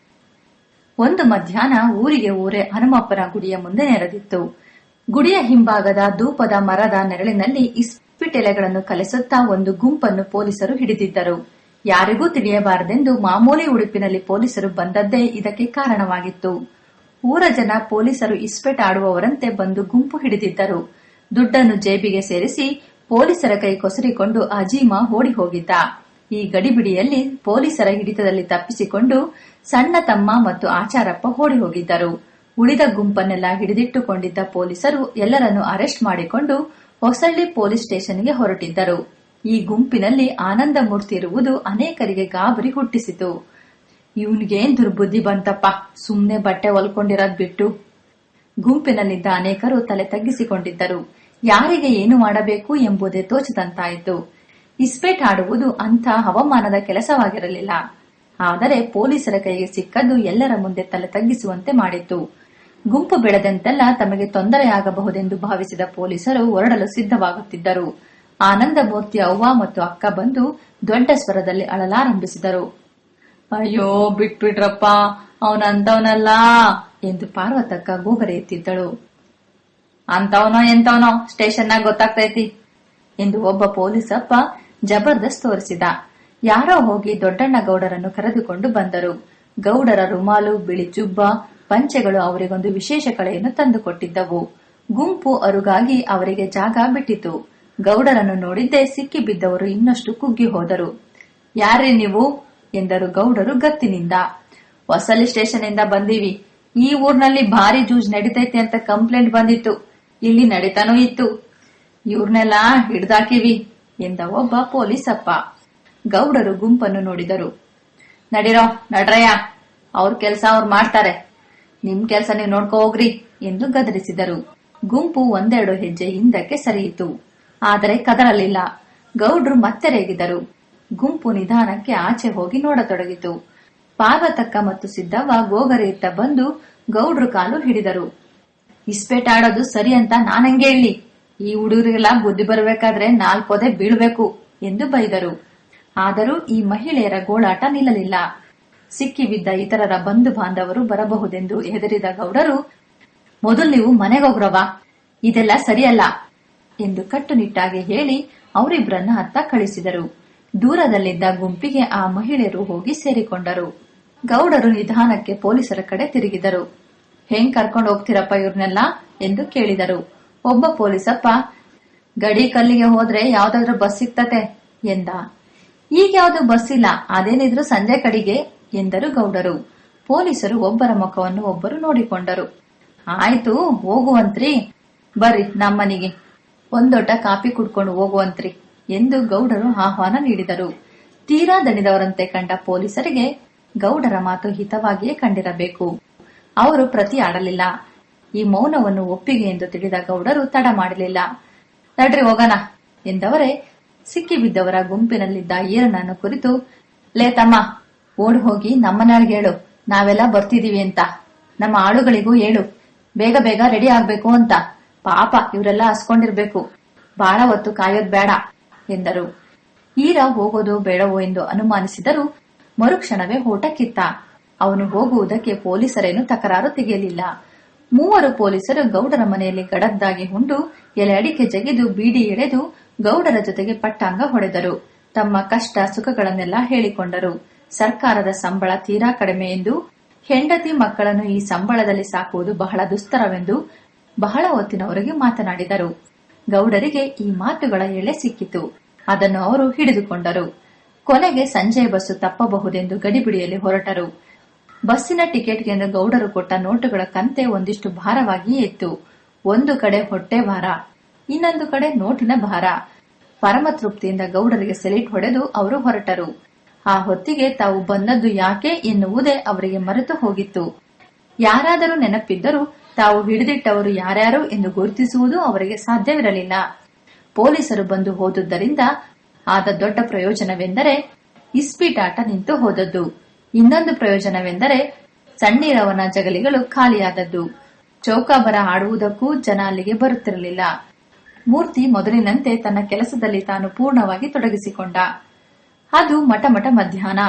ಒಂದು ಮಧ್ಯಾಹ್ನ ಊರಿಗೆ ಊರೇ ಹನುಮಪ್ಪನ ಗುಡಿಯ ಮುಂದೆ ನೆರೆದಿತ್ತು. ಗುಡಿಯ ಹಿಂಭಾಗದ ಧೂಪದ ಮರದ ನೆರಳಿನಲ್ಲಿ ಇಸ್ಪಿಟೆಲೆಗಳನ್ನು ಕಲೆಸುತ್ತಾ ಒಂದು ಗುಂಪನ್ನು ಪೊಲೀಸರು ಹಿಡಿದಿದ್ದರು. ಯಾರಿಗೂ ತಿಳಿಯಬಾರದೆಂದು ಮಾಮೂಲಿ ಉಡುಪಿನಲ್ಲಿ ಪೊಲೀಸರು ಬಂದದ್ದೇ ಇದಕ್ಕೆ ಕಾರಣವಾಗಿತ್ತು. ಊರ ಜನ ಪೊಲೀಸರು ಇಸ್ಪೆಟ್ ಆಡುವವರಂತೆ ಬಂದು ಗುಂಪು ಹಿಡಿದಿದ್ದರು. ದುಡ್ಡನ್ನು ಜೇಬಿಗೆ ಸೇರಿಸಿ ಪೊಲೀಸರ ಕೈ ಕೊಸರಿಕೊಂಡು ಅಜೀಮ ಓಡಿ ಹೋಗಿದ್ದ ಈ ಗಡಿಬಿಡಿಯಲ್ಲಿ ಪೊಲೀಸರ ಹಿಡಿತದಲ್ಲಿ ತಪ್ಪಿಸಿಕೊಂಡು ಸಣ್ಣ ತಮ್ಮ ಮತ್ತು ಆಚಾರಪ್ಪ ಓಡಿ ಹೋಗಿದ್ದರು ಉಳಿದ ಗುಂಪನ್ನೆಲ್ಲ ಹಿಡಿದಿಟ್ಟುಕೊಂಡಿದ್ದ ಪೊಲೀಸರು ಎಲ್ಲರನ್ನು ಅರೆಸ್ಟ್ ಮಾಡಿಕೊಂಡು ಹೊಸಳ್ಳಿ ಪೊಲೀಸ್ ಸ್ಟೇಷನ್ಗೆ ಹೊರಟಿದ್ದರು. ಈ ಗುಂಪಿನಲ್ಲಿ ಆನಂದ ಮೂರ್ತಿ ಇರುವುದು ಅನೇಕರಿಗೆ ಗಾಬರಿ ಹುಟ್ಟಿಸಿತು. ಇವನಿಗೇನ್ ದುರ್ಬುದ್ಧಿ ಬಂತಪ್ಪ? ಸುಮ್ನೆ ಬಟ್ಟೆ ಹೊಲ್ಕೊಂಡಿರೋದ್ ಬಿಟ್ಟು. ಗುಂಪಿನಲ್ಲಿದ್ದ ಅನೇಕರು ತಲೆ ತಗ್ಗಿಸಿಕೊಂಡಿದ್ದರು. ಯಾರಿಗೆ ಏನು ಮಾಡಬೇಕು ಎಂಬುದೇ ತೋಚದಂತಾಯಿತು. ಇಸ್ಪೇಟ್ ಆಡುವುದು ಅಂಥ ಹವಾಮಾನದ ಕೆಲಸವಾಗಿರಲಿಲ್ಲ. ಆದರೆ ಪೊಲೀಸರ ಕೈಗೆ ಸಿಕ್ಕದ್ದು ಎಲ್ಲರ ಮುಂದೆ ತಲೆ ತಗ್ಗಿಸುವಂತೆ ಮಾಡಿತ್ತು. ಗುಂಪು ಬೆಳೆದಂತೆಲ್ಲ ತಮಗೆ ತೊಂದರೆಯಾಗಬಹುದೆಂದು ಭಾವಿಸಿದ ಪೊಲೀಸರು ಹೊರಡಲು ಸಿದ್ಧವಾಗುತ್ತಿದ್ದರು. ಆನಂದ ಮೂರ್ತಿ ಅವ್ವ ಮತ್ತು ಅಕ್ಕ ಬಂದು ದೊಡ್ಡ ಸ್ವರದಲ್ಲಿ ಅಳಲಾರಂಭಿಸಿದರು. ಅಯ್ಯೋ, ಬಿಟ್ಬಿಟ್ರಪ್ಪ ಅವನಂತವನಲ್ಲ ಎಂದು ಪಾರ್ವತಕ್ಕ ಗೂಗರೆಯುತ್ತಿದ್ದಳು. ಅಂತವನೋ ಎಂತವನೋ ಸ್ಟೇಷನ್ನಾಗ ಗೊತ್ತಾಗ್ತೈತಿ ಎಂದು ಒಬ್ಬ ಪೊಲೀಸಪ್ಪ ಜಬರ್ದಸ್ತ್ ತೋರಿಸಿದ. ಯಾರೋ ಹೋಗಿ ದೊಡ್ಡಣ್ಣ ಗೌಡರನ್ನು ಕರೆದುಕೊಂಡು ಬಂದರು. ಗೌಡರ ರುಮಾಲು, ಬಿಳಿ ಜುಬ್ಬ ಪಂಚೆಗಳು ಅವರಿಗೊಂದು ವಿಶೇಷ ಕಳೆಯನ್ನು ತಂದುಕೊಟ್ಟಿದ್ದವು. ಗುಂಪು ಅರುಗಾಗಿ ಅವರಿಗೆ ಜಾಗ ಬಿಟ್ಟಿತು. ಗೌಡರನ್ನು ನೋಡಿದ್ದೇ ಸಿಕ್ಕಿ ಬಿದ್ದವರು ಇನ್ನಷ್ಟು ಕುಗ್ಗಿ ಹೋದರು. ಯಾರೇ ನೀವು? ಎಂದರು ಗೌಡರು ಗತ್ತಿನಿಂದ. ಹೊಸಲಿ ಸ್ಟೇಷನ್ ಇಂದ ಬಂದೀವಿ. ಈ ಊರ್ನಲ್ಲಿ ಭಾರಿ ಜೂಜ್ ನಡೀತೈತೆ ಅಂತ ಕಂಪ್ಲೇಂಟ್ ಬಂದಿತ್ತು. ಇಲ್ಲಿ ನಡೀತಾನೂ ಇತ್ತು. ಇವ್ರನ್ನೆಲ್ಲ ಹಿಡ್ದಾಕಿವಿ, ಎಂದ ಒಬ್ಬ ಪೊಲೀಸ್ ಅಪ್ಪ ಗೌಡರು ಗುಂಪನ್ನು ನೋಡಿದರು. ನಡಿರೋ, ನಡ್ರಯ್ಯ, ಅವ್ರ ಕೆಲ್ಸ ಅವ್ರು ಮಾಡ್ತಾರೆ. ನಿಮ್ ಕೆಲ್ಸ ನೀವು ನೋಡ್ಕೋ ಹೋಗ್ರಿ ಎಂದು ಗದರಿಸಿದರು. ಗುಂಪು ಒಂದೆರಡು ಹೆಜ್ಜೆ ಹಿಂದಕ್ಕೆ ಸರಿಯಿತು. ಆದರೆ ಕದರಲಿಲ್ಲ. ಗೌಡ್ರು ಮತ್ತೆ ರೇಗಿದರು. ಗುಂಪು ನಿಧಾನಕ್ಕೆ ಆಚೆ ಹೋಗಿ ನೋಡತೊಡಗಿತು. ಪಾರ್ವತಕ್ಕ ಮತ್ತು ಸಿದ್ದವ್ವ ಗೋಗರೆಯುತ್ತ ಬಂದು ಗೌಡ್ರು ಕಾಲು ಹಿಡಿದರು. ಇಸ್ಪೇಟ್ ಆಡೋದು ಸರಿ ಅಂತ ನಾನಂಗೆ ಹೇಳಿ. ಈ ಹುಡುಗರಿಗೆಲ್ಲ ಬುದ್ಧಿ ಬರಬೇಕಾದ್ರೆ ನಾಲ್ಕೋದೆ ಬೀಳ್ಬೇಕು ಎಂದು ಬೈದರು. ಆದರೂ ಈ ಮಹಿಳೆಯರ ಗೋಳಾಟ ನಿಲ್ಲಲಿಲ್ಲ. ಸಿಕ್ಕಿ ಬಿದ್ದ ಇತರರ ಬಂಧು ಬಾಂಧವರು ಬರಬಹುದೆಂದು ಹೆದರಿದ ಗೌಡರು, ಮೊದಲು ನೀವು ಮನೆಗೋಗ್ರವಾ ಇದೆಲ್ಲ ಸರಿಯಲ್ಲ ಎಂದು ಕಟ್ಟುನಿಟ್ಟಾಗಿ ಹೇಳಿ ಅವರಿಬ್ಬರನ್ನ ಹತ್ತ ಕಳಿಸಿದರು. ದೂರದಲ್ಲಿದ್ದ ಗುಂಪಿಗೆ ಆ ಮಹಿಳೆಯರು ಹೋಗಿ ಸೇರಿಕೊಂಡರು. ಗೌಡರು ನಿಧಾನಕ್ಕೆ ಪೊಲೀಸರ ಕಡೆ ತಿರುಗಿದರು. ಹೆಂಗ್ ಕರ್ಕೊಂಡು ಹೋಗ್ತಿರಪ್ಪ ಇವ್ರನ್ನೆಲ್ಲ ಎಂದು ಕೇಳಿದರು. ಒಬ್ಬ ಪೊಲೀಸಪ್ಪ. ಗಡಿ ಕಲ್ಲಿಗೆ ಹೋದ್ರೆ ಯಾವ್ದಾದ್ರೂ ಬಸ್ ಸಿಗ್ತತೆ ಎಂದ. ಈಗ ಯಾವ್ದು ಬಸ್ ಇಲ್ಲ. ಅದೇನಿದ್ರು ಸಂಜೆ ಕಡೆಗೆ ಎಂದರು ಗೌಡರು. ಪೊಲೀಸರು ಒಬ್ಬರ ಮುಖವನ್ನು ಒಬ್ಬರು ನೋಡಿಕೊಂಡರು. ಆಯ್ತು, ಹೋಗುವಂತ್ರಿ. ಬರ್ರಿ, ನಮ್ಮನಿಗೆ. ಒಂದೊಡ್ಡ ಕಾಪಿ ಕುಡ್ಕೊಂಡು ಹೋಗುವಂತ್ರಿ ಎಂದು ಗೌಡರು ಆಹ್ವಾನ ನೀಡಿದರು. ತೀರಾ ದಣಿದವರಂತೆ ಕಂಡ ಪೊಲೀಸರಿಗೆ ಗೌಡರ ಮಾತು ಹಿತವಾಗಿಯೇ ಕಂಡಿರಬೇಕು. ಅವರು ಪ್ರತಿ ಆಡಲಿಲ್ಲ. ಈ ಮೌನವನ್ನು ಒಪ್ಪಿಗೆ ಎಂದು ತಿಳಿದ ಗೌಡರು ತಡ ಮಾಡಲಿಲ್ಲ ನಡ್ರಿ, ಹೋಗೋಣ ಎಂದವರೇ ಸಿಕ್ಕಿಬಿದ್ದವರ ಗುಂಪಿನಲ್ಲಿದ್ದ ಈರನನ್ನು ಕುರಿತು, ಲೇ ತಮ್ಮ ಓಡ್ ಹೋಗಿ ನಮ್ಮನಾಳ್ಗೆ ಹೇಳು, ನಾವೆಲ್ಲ ಬರ್ತಿದೀವಿ ಅಂತ. ನಮ್ಮ ಆಳುಗಳಿಗೂ ಹೇಳು, ಬೇಗ ಬೇಗ ರೆಡಿ ಆಗ್ಬೇಕು ಅಂತ. ಪಾಪ, ಇವರೆಲ್ಲ ಹಸ್ಕೊಂಡಿರ್ಬೇಕು. ಬಾಳ ಹೊತ್ತು ಕಾಯೋದ್ ಬೇಡ, ಎಂದರು. ಈರ ಹೋಗೋದು ಬೇಡವೋ ಎಂದು ಅನುಮಾನಿಸಿದರು ಮರುಕ್ಷಣವೇ ಓಟ ಕಿತ್ತ ಅವನು ಹೋಗುವುದಕ್ಕೆ ಪೊಲೀಸರೇನು ತಕರಾರು ತೆಗೆಯಲಿಲ್ಲ. ಮೂವರು ಪೊಲೀಸರು ಗೌಡರ ಮನೆಯಲ್ಲಿ ಗಡದ್ದಾಗಿ ಹುಂಡು ಎಲೆ ಅಡಿಕೆ ಜಗಿದು ಬೀಡಿ ಎಳೆದು ಗೌಡರ ಜೊತೆಗೆ ಪಟ್ಟಾಂಗ ಹೊಡೆದರು. ತಮ್ಮ ಕಷ್ಟ ಸುಖಗಳನ್ನೆಲ್ಲ ಹೇಳಿಕೊಂಡರು. ಸರ್ಕಾರದ ಸಂಬಳ ತೀರಾ ಕಡಿಮೆ ಎಂದು ಹೆಂಡತಿ ಮಕ್ಕಳನ್ನು ಈ ಸಂಬಳದಲ್ಲಿ ಸಾಕುವುದು ಬಹಳ ದುಸ್ತರವೆಂದು ಬಹಳ ಹೊತ್ತಿನವರೆಗೆ ಮಾತನಾಡಿದರು. ಗೌಡರಿಗೆ ಈ ಮಾತುಗಳ ಎಳೆ ಸಿಕ್ಕಿತು. ಅದನ್ನು ಅವರು ಹಿಡಿದುಕೊಂಡರು. ಕೊನೆಗೆ ಸಂಜೆ ಬಸ್ಸು ತಪ್ಪಬಹುದೆಂದು ಗಡಿಬಿಡಿಯಲ್ಲಿ ಹೊರಟರು. ಬಸ್ಸಿನ ಟಿಕೆಟ್ಗೆಂದು ಗೌಡರು ಕೊಟ್ಟ ನೋಟುಗಳ ಕಂತೆ ಒಂದಿಷ್ಟು ಭಾರವಾಗಿಯೇ ಇತ್ತು. ಒಂದು ಕಡೆ ಹೊಟ್ಟೆ ಭಾರ, ಇನ್ನೊಂದು ಕಡೆ ನೋಟಿನ ಭಾರ. ಪರಮ ತೃಪ್ತಿಯಿಂದ ಗೌಡರಿಗೆ ಸೆಲೆಟ್ ಹೊಡೆದು ಅವರು ಹೊರಟರು. ಆ ಹೊತ್ತಿಗೆ ತಾವು ಬಂದದ್ದು ಯಾಕೆ ಎನ್ನುವುದೇ ಅವರಿಗೆ ಮರೆತು ಹೋಗಿತ್ತು. ಯಾರಾದರೂ ನೆನಪಿದ್ದರೂ ತಾವು ಹಿಡಿದಿಟ್ಟವರು ಯಾರ್ಯಾರು ಎಂದು ಗುರುತಿಸುವುದು ಅವರಿಗೆ ಸಾಧ್ಯವಿರಲಿಲ್ಲ. ಪೊಲೀಸರು ಬಂದು ಹೋದುದರಿಂದ ಆದ ದೊಡ್ಡ ಪ್ರಯೋಜನವೆಂದರೆ ಇಸ್ಪೀಟಾಟ ನಿಂತು ಹೋದದ್ದು. ಇನ್ನೊಂದು ಪ್ರಯೋಜನವೆಂದರೆ ಸಣ್ಣೀರವನ ಜಗಲಿಗಳು ಖಾಲಿಯಾದದ್ದು. ಚೌಕಾಬರ ಆಡುವುದಕ್ಕೂ ಜನ ಅಲ್ಲಿಗೆ ಬರುತ್ತಿರಲಿಲ್ಲ. ಮೂರ್ತಿ ಮೊದಲಿನಂತೆ ತನ್ನ ಕೆಲಸದಲ್ಲಿ ತಾನು ಪೂರ್ಣವಾಗಿ ತೊಡಗಿಸಿಕೊಂಡ. ಅದು ಮಟಮಟ ಮಧ್ಯಾಹ್ನ.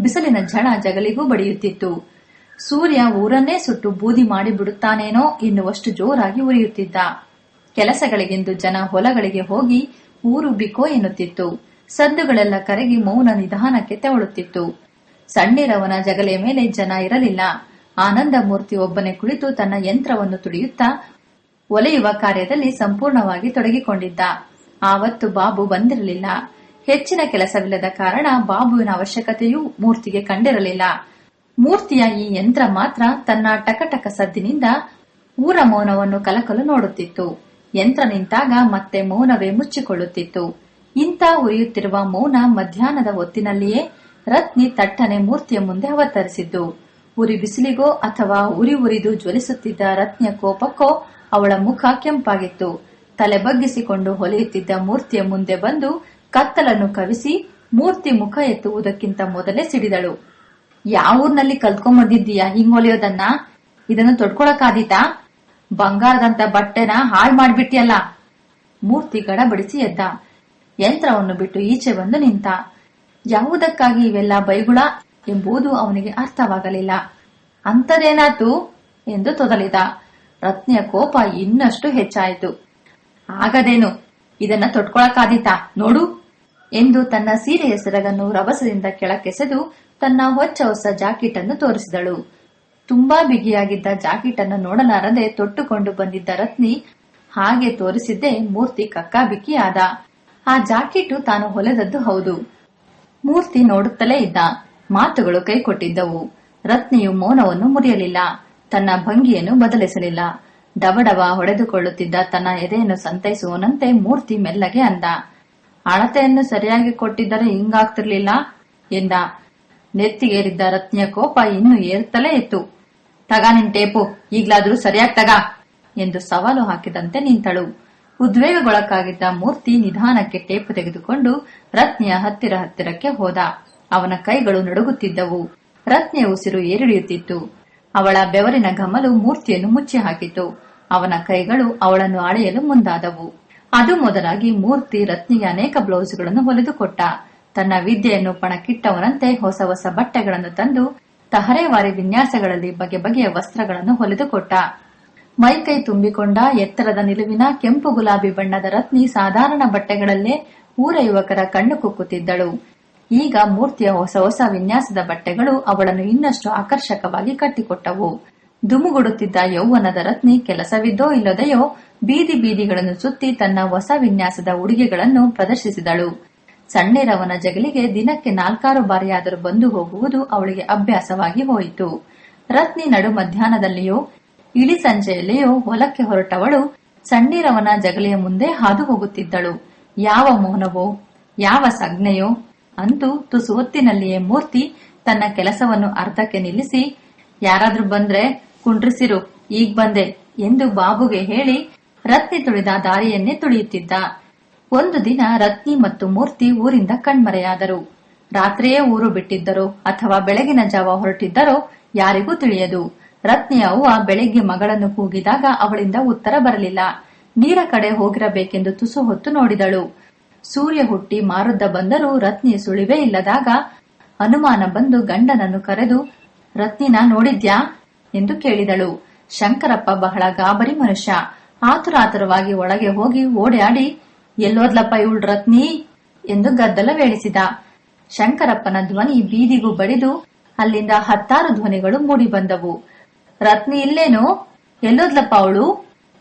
ಬಿಸಿಲಿನ ಝಳ ಜಗಲಿಗೂ ಬಡಿಯುತ್ತಿತ್ತು. ಸೂರ್ಯ ಊರನ್ನೇ ಸುಟ್ಟು ಬೂದಿ ಮಾಡಿ ಬಿಡುತ್ತಾನೇನೋ ಎನ್ನುವಷ್ಟು ಜೋರಾಗಿ ಉರಿಯುತ್ತಿದ್ದ. ಕೆಲಸಗಳಿಗೆಂದು ಜನ ಹೊಲಗಳಿಗೆ ಹೋಗಿ ಊರು ಬಿಕೋ ಎನ್ನುತ್ತಿತ್ತು. ಸದ್ದುಗಳೆಲ್ಲ ಕರಗಿ ಮೌನ ನಿಧಾನಕ್ಕೆ ತೆವಳುತ್ತಿತ್ತು. ಸಣ್ಣಿರವನ ಜಗಲಿಯ ಮೇಲೆ ಜನ ಇರಲಿಲ್ಲ. ಆನಂದ ಮೂರ್ತಿ ಒಬ್ಬನೇ ಕುಳಿತು ತನ್ನ ಯಂತ್ರವನ್ನು ತುಡಿಯುತ್ತಾ ಒಲೆಯುವ ಕಾರ್ಯದಲ್ಲಿ ಸಂಪೂರ್ಣವಾಗಿ ತೊಡಗಿಕೊಂಡಿದ್ದ. ಆವತ್ತು ಬಾಬು ಬಂದಿರಲಿಲ್ಲ. ಹೆಚ್ಚಿನ ಕೆಲಸವಿಲ್ಲದ ಕಾರಣ ಬಾಬುವಿನ ಅವಶ್ಯಕತೆಯೂ ಮೂರ್ತಿಗೆ ಕಂಡಿರಲಿಲ್ಲ. ಮೂರ್ತಿಯ ಈ ಯಂತ್ರ ಮಾತ್ರ ತನ್ನ ಟಕಟಕ ಸದ್ದಿನಿಂದ ಊರ ಮೌನವನ್ನು ಕಲಕಲು ನೋಡುತ್ತಿತ್ತು. ಯಂತ್ರ ನಿಂತಾಗ ಮತ್ತೆ ಮೌನವೇ ಮುಚ್ಚಿಕೊಳ್ಳುತ್ತಿತ್ತು. ಇಂಥ ಉರಿಯುತ್ತಿರುವ ಮೌನ ಮಧ್ಯಾಹ್ನದ ಹೊತ್ತಿನಲ್ಲಿಯೇ ರತ್ನಿ ತಟ್ಟನೆ ಮೂರ್ತಿಯ ಮುಂದೆ ಅವತರಿಸಿದ್ದು. ಉರಿ ಬಿಸಿಲಿಗೋ ಅಥವಾ ಉರಿ ಉರಿದು ಜ್ವಲಿಸುತ್ತಿದ್ದ ರತ್ನಿಯ ಕೋಪಕ್ಕೋ ಅವಳ ಮುಖ ಕೆಂಪಾಗಿತ್ತು. ತಲೆ ಬಗ್ಗಿಸಿಕೊಂಡು ಹೊಲೆಯುತ್ತಿದ್ದ ಮೂರ್ತಿಯ ಮುಂದೆ ಬಂದು ಕತ್ತಲನ್ನು ಕವಿಸಿ ಮೂರ್ತಿ ಮುಖ ಎತ್ತುವುದಕ್ಕಿಂತ ಮೊದಲೇ ಸಿಡಿದಳು. ಯಾವೂರ್ನಲ್ಲಿ ಕಲ್ತ್ಕೊಂಡ್ಬಂದಿದ್ದೀಯಾ ಹಿಂಗ್ ಹೊಲಿಯೋದನ್ನ ಇದನ್ನು ತೊಡ್ಕೊಳಕಾದೀತಾ ಬಂಗಾರದಂತ ಬಟ್ಟೆನ ಹಾಳು ಮಾಡ್ಬಿಟ್ಟಿಯಲ್ಲ ಮೂರ್ತಿ ಗಡಬಡಿಸಿ ಎದ್ದ. ಯಂತ್ರವನ್ನು ಬಿಟ್ಟು ಈಚೆ ಬಂದು ನಿಂತ. ಯಾವುದಕ್ಕಾಗಿ ಇವೆಲ್ಲ ಬೈಗುಳ ಎಂಬುದು ಅವನಿಗೆ ಅರ್ಥವಾಗಲಿಲ್ಲ. ಅಂತದೇನಾತು ಎಂದು ತೊದಲಿದ. ರತ್ನಿಯ ಕೋಪ ಇನ್ನಷ್ಟು ಹೆಚ್ಚಾಯಿತು. ಆಗದೇನು? ಇದನ್ನ ತೊಟ್ಕೊಳಕಾದೀತಾ ನೋಡು, ಎಂದು ತನ್ನ ಸೀರೆಯ ಸೆರಗನ್ನು ರಭಸದಿಂದ ಕೆಳಕ್ಕೆಸೆದು ತನ್ನ ಹೊಚ್ಚ ಹೊಸ ಜಾಕೆಟ್ ಅನ್ನು ತೋರಿಸಿದಳು. ತುಂಬಾ ಬಿಗಿಯಾಗಿದ್ದ ಜಾಕೆಟ್ ಅನ್ನು ನೋಡಲಾರದೆ ತೊಟ್ಟುಕೊಂಡು ಬಂದಿದ್ದ ರತ್ನಿ ಹಾಗೆ ತೋರಿಸಿದ್ದೇ ಮೂರ್ತಿ ಕಕ್ಕಾಬಿಕ್ಕಿಯಾದ. ಆ ಜಾಕೆಟ್ ತಾನು ಹೊಲೆದದ್ದು ಹೌದು. ಮೂರ್ತಿ ನೋಡುತ್ತಲೇ ಇದ್ದ. ಮಾತುಗಳು ಕೈಕೊಟ್ಟಿದ್ದವು. ರತ್ನಿಯು ಮೌನವನ್ನು ಮುರಿಯಲಿಲ್ಲ. ತನ್ನ ಭಂಗಿಯನ್ನು ಬದಲಿಸಲಿಲ್ಲ. ಡಬಡಬ ಹೊಡೆದುಕೊಳ್ಳುತ್ತಿದ್ದ ತನ್ನ ಎದೆಯನ್ನು ಸಂತೈಸುವನಂತೆ ಮೂರ್ತಿ ಮೆಲ್ಲಗೆ ಅಂದ. ಅಳತೆಯನ್ನು ಸರಿಯಾಗಿ ಕೊಟ್ಟಿದ್ದರೆ ಹಿಂಗಾಗ್ತಿರ್ಲಿಲ್ಲ ಎಂದ. ನೆತ್ತಿಗೇರಿದ್ದ ರತ್ನಿಯ ಕೋಪ ಇನ್ನು ಏರುತ್ತಲೇ ಇತ್ತು. ತಗ ನಿನ್ ಟೇಪು, ಈಗ್ಲಾದ್ರೂ ಸರಿಯಾಗಿ ತಗ ಎಂದು ಸವಾಲು ಹಾಕಿದಂತೆ ನಿಂತಳು. ಉದ್ವೇಗಗೊಳಕ್ಕಾಗಿದ್ದ ಮೂರ್ತಿ ನಿಧಾನಕ್ಕೆ ಟೇಪು ತೆಗೆದುಕೊಂಡು ರತ್ನಿಯ ಹತ್ತಿರ ಹತ್ತಿರಕ್ಕೆ ಹೋದ. ಅವನ ಕೈಗಳು ನಡುಗುತ್ತಿದ್ದವು. ರತ್ನಿಯ ಉಸಿರು ಏರಿಳಿಯುತ್ತಿತ್ತು. ಅವಳ ಬೆವರಿನ ಘಮಲು ಮೂರ್ತಿಯನ್ನು ಮುಚ್ಚಿ ಹಾಕಿತು ಅವನ ಕೈಗಳು ಅವಳನ್ನು ಅಳೆಯಲು ಮುಂದಾದವು. ಅದು ಮೊದಲಾಗಿ ಮೂರ್ತಿ ರತ್ನಿಗೆ ಅನೇಕ ಬ್ಲೌಸ್ಗಳನ್ನು ಹೊಲಿದುಕೊಟ್ಟ. ತನ್ನ ವಿದ್ಯೆಯನ್ನು ಪಣಕ್ಕಿಟ್ಟವನಂತೆ ಹೊಸ ಹೊಸ ಬಟ್ಟೆಗಳನ್ನು ತಂದು ತಹರೇವಾರಿ ವಿನ್ಯಾಸಗಳಲ್ಲಿ ಬಗೆ ಬಗೆಯ ವಸ್ತ್ರಗಳನ್ನು ಹೊಲಿದುಕೊಟ್ಟ. ಮೈಕೈ ತುಂಬಿಕೊಂಡ ಎತ್ತರದ ನಿಲುವಿನ ಕೆಂಪು ಗುಲಾಬಿ ಬಣ್ಣದ ರತ್ನಿ ಸಾಧಾರಣ ಬಟ್ಟೆಗಳಲ್ಲೇ ಊರ ಯುವಕರ ಕಣ್ಣು ಕುಕ್ಕುತ್ತಿದ್ದಳು. ಈಗ ಮೂರ್ತಿಯ ಹೊಸ ಹೊಸ ವಿನ್ಯಾಸದ ಬಟ್ಟೆಗಳು ಅವಳನ್ನು ಇನ್ನಷ್ಟು ಆಕರ್ಷಕವಾಗಿ ಕಟ್ಟಿಕೊಟ್ಟವು. ದುಮುಗುಡುತ್ತಿದ್ದ ಯೌವನದ ರತ್ನಿ ಕೆಲಸವಿದ್ದೋ ಇಲ್ಲದೆಯೋ ಬೀದಿ ಬೀದಿಗಳನ್ನು ಸುತ್ತಿ ತನ್ನ ಹೊಸ ವಿನ್ಯಾಸದ ಉಡುಗೆಗಳನ್ನು ಪ್ರದರ್ಶಿಸಿದಳು. ಸಣ್ಣೀರವನ ಜಗಲಿಗೆ ದಿನಕ್ಕೆ ನಾಲ್ಕಾರು ಬಾರಿಯಾದರೂ ಬಂದು ಹೋಗುವುದು ಅವಳಿಗೆ ಅಭ್ಯಾಸವಾಗಿ ಹೋಯಿತು. ರತ್ನಿ ನಡು ಮಧ್ಯಾಹ್ನದಲ್ಲಿಯೋ, ಇಳಿ ಸಂಜೆಯಲ್ಲಿಯೋ ಹೊಲಕ್ಕೆ ಹೊರಟವಳು ಸಣ್ಣೀರವನ ಜಗಲಿಯ ಮುಂದೆ ಹಾದು ಹೋಗುತ್ತಿದ್ದಳು. ಯಾವ ಮೌನವೋ, ಯಾವ ಸಜ್ಞೆಯೋ ಅಂತೂ ತುಸು ಹೊತ್ತಿನಲ್ಲಿಯೇ ಮೂರ್ತಿ ತನ್ನ ಕೆಲಸವನ್ನು ಅರ್ಧಕ್ಕೆ ನಿಲ್ಲಿಸಿ, ಯಾರಾದ್ರೂ ಬಂದ್ರೆ ಕುಂಡ್ರಿಸಿರು. ಈಗ್ ಬಂದೆ ಎಂದು ಬಾಬುಗೆ ಹೇಳಿ ರತ್ನಿ ತುಳಿದ ದಾರಿಯನ್ನೇ ತುಳಿಯುತ್ತಿದ್ದ. ಒಂದು ದಿನ ರತ್ನಿ ಮತ್ತು ಮೂರ್ತಿ ಊರಿಂದ ಕಣ್ಮರೆಯಾದರು. ರಾತ್ರಿಯೇ ಊರು ಬಿಟ್ಟಿದ್ದರೋ ಅಥವಾ ಬೆಳಗಿನ ಜಾವ ಹೊರಟಿದ್ದರೋ ಯಾರಿಗೂ ತಿಳಿಯದು. ರತ್ನಿಯ ಅವ್ವ ಬೆಳಿಗ್ಗೆ ಮಗಳನ್ನು ಕೂಗಿದಾಗ ಅವಳಿಂದ ಉತ್ತರ ಬರಲಿಲ್ಲ. ನೀರ ಕಡೆ ಹೋಗಿರಬೇಕೆಂದು ತುಸು ಹೊತ್ತು ನೋಡಿದಳು. ಸೂರ್ಯ ಹುಟ್ಟಿ ಮಾರುದ್ದ ಬಂದರೂ ರತ್ನಿ ಸುಳಿವೇ ಇಲ್ಲದಾಗ ಅನುಮಾನ ಬಂದು ಗಂಡನನ್ನು ಕರೆದು, ರತ್ನಿನ ನೋಡಿದ್ಯಾ? ಎಂದು ಕೇಳಿದಳು. ಶಂಕರಪ್ಪ ಬಹಳ ಗಾಬರಿ ಮನುಷ್ಯ. ಆತುರಾತುರವಾಗಿ ಒಳಗೆ ಹೋಗಿ ಓಡಾಡಿ, ಎಲ್ಲೋದ್ಲಪ್ಪ ಇವಳು ರತ್ನಿ? ಎಂದು ಗದ್ದಲ ಗದ್ದಲವೇಳಿಸಿದ ಶಂಕರಪ್ಪನ ಧ್ವನಿ ಬೀದಿಗೂ ಬಡಿದು ಅಲ್ಲಿಂದ ಹತ್ತಾರು ಧ್ವನಿಗಳು ಮೂಡಿಬಂದವು ರತ್ನಿ ಇಲ್ಲೇನೋ? ಎಲ್ಲೋದ್ಲಪ್ಪ ಅವಳು?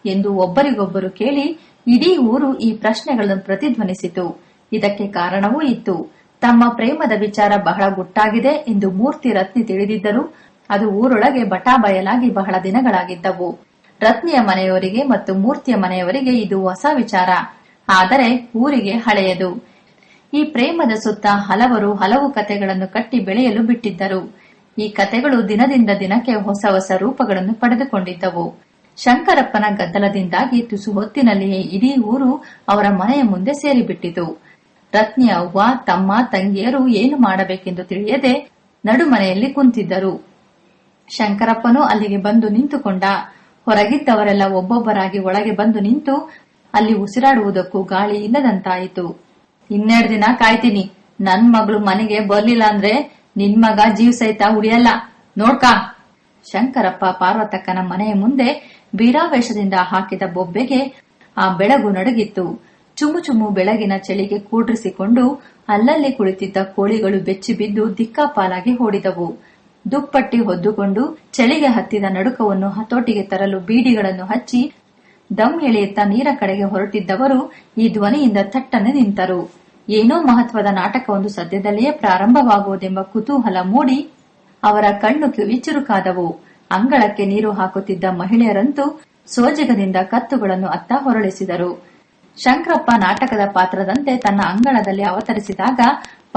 ಎಂದು ಒಬ್ಬರಿಗೊಬ್ಬರು ಕೇಳಿ ಇಡೀ ಊರು ಈ ಪ್ರಶ್ನೆಗಳನ್ನು ಪ್ರತಿಧ್ವನಿಸಿತು. ಇದಕ್ಕೆ ಕಾರಣವೂ ಇತ್ತು. ತಮ್ಮ ಪ್ರೇಮದ ವಿಚಾರ ಬಹಳ ಗುಟ್ಟಾಗಿದೆ ಎಂದು ಮೂರ್ತಿ ರತ್ನಿ ತಿಳಿದಿದ್ದರೂ ಅದು ಊರೊಳಗೆ ಬಟಾಬಯಲಾಗಿ ಬಹಳ ದಿನಗಳಾಗಿದ್ದವು. ರತ್ನಿಯ ಮನೆಯವರಿಗೆ ಮತ್ತು ಮೂರ್ತಿಯ ಮನೆಯವರಿಗೆ ಇದು ಹೊಸ ವಿಚಾರ. ಆದರೆ ಊರಿಗೆ ಹಳೆಯದು. ಈ ಪ್ರೇಮದ ಸುತ್ತ ಹಲವರು ಹಲವು ಕತೆಗಳನ್ನು ಕಟ್ಟಿ ಬೆಳೆಯಲು ಬಿಟ್ಟಿದ್ದರು. ಈ ಕತೆಗಳು ದಿನದಿಂದ ದಿನಕ್ಕೆ ಹೊಸ ಹೊಸ ರೂಪಗಳನ್ನು ಪಡೆದುಕೊಂಡಿದ್ದವು. ಶಂಕರಪ್ಪನ ಗದ್ದಲದಿಂದಾಗಿ ತುಸು ಹೊತ್ತಿನಲ್ಲಿಯೇ ಇಡೀ ಊರು ಅವರ ಮನೆಯ ಮುಂದೆ ಸೇರಿಬಿಟ್ಟಿತು. ರತ್ನಿಯ ಅವ್ವ, ತಮ್ಮ ತಂಗಿಯರು ಏನು ಮಾಡಬೇಕೆಂದು ತಿಳಿಯದೆ ನಡುಮನೆಯಲ್ಲಿ ಕುಂತಿದ್ದರು. ಶಂಕರಪ್ಪನೂ ಅಲ್ಲಿಗೆ ಬಂದು ನಿಂತುಕೊಂಡ. ಹೊರಗಿದ್ದವರೆಲ್ಲ ಒಬ್ಬೊಬ್ಬರಾಗಿ ಒಳಗೆ ಬಂದು ನಿಂತು ಅಲ್ಲಿ ಉಸಿರಾಡುವುದಕ್ಕೂ ಗಾಳಿ ಇಲ್ಲದಂತಾಯಿತು. ಇನ್ನೆರಡು ದಿನ ಕಾಯ್ತೀನಿ. ನನ್ ಮಗಳು ಮನೆಗೆ ಬರ್ಲಿಲ್ಲ ಅಂದ್ರೆ ನಿನ್ ಮಗ ಜೀವ್ ಸಹಿತ ಉಳಿಯಲ್ಲ. ನೋಡ್ಕಾ. ಶಂಕರಪ್ಪ ಪಾರ್ವತಕ್ಕನ ಮನೆಯ ಮುಂದೆ ಬೀರಾವೇಶದಿಂದ ಹಾಕಿದ ಬೊಬ್ಬೆಗೆ ಆ ಬೆಳಗು ನಡುಗಿತ್ತು. ಚುಮು ಚುಮು ಬೆಳಗಿನ ಚಳಿಗೆ ಕೂಡ್ರಿಸಿಕೊಂಡು ಅಲ್ಲಲ್ಲಿ ಕುಳಿತಿದ್ದ ಕೋಳಿಗಳು ಬೆಚ್ಚಿ ಬಿದ್ದು ದಿಕ್ಕಾಪಾಲಾಗಿ ಓಡಿದವು. ದುಪ್ಪಟ್ಟಿ ಹೊದ್ದುಕೊಂಡು ಚಳಿಗೆ ಹತ್ತಿದ ನಡುಕವನ್ನು ಹತೋಟಿಗೆ ತರಲು ಬೀಡಿಗಳನ್ನು ಹಚ್ಚಿ ದಮ್ ಎಳೆಯುತ್ತಾ ನೀರ ಕಡೆಗೆ ಹೊರಟಿದ್ದವರು ಈ ಧ್ವನಿಯಿಂದ ಥಟ್ಟನೆ ನಿಂತರು. ಏನೋ ಮಹತ್ವದ ನಾಟಕವೊಂದು ಸದ್ಯದಲ್ಲಿಯೇ ಪ್ರಾರಂಭವಾಗುವುದೆಂಬ ಕುತೂಹಲ ಮೂಡಿ ಅವರ ಕಣ್ಣು ಕಿವಿಚುರುಕಾದವು ಅಂಗಳಕ್ಕೆ ನೀರು ಹಾಕುತ್ತಿದ್ದ ಮಹಿಳೆಯರಂತೂ ಸೋಜಿಗದಿಂದ ಕತ್ತುಗಳನ್ನು ಅತ್ತ ಹೊರಳಿಸಿದರು. ಶಂಕರಪ್ಪ ನಾಟಕದ ಪಾತ್ರದಂತೆ ತನ್ನ ಅಂಗಳದಲ್ಲಿ ಅವತರಿಸಿದಾಗ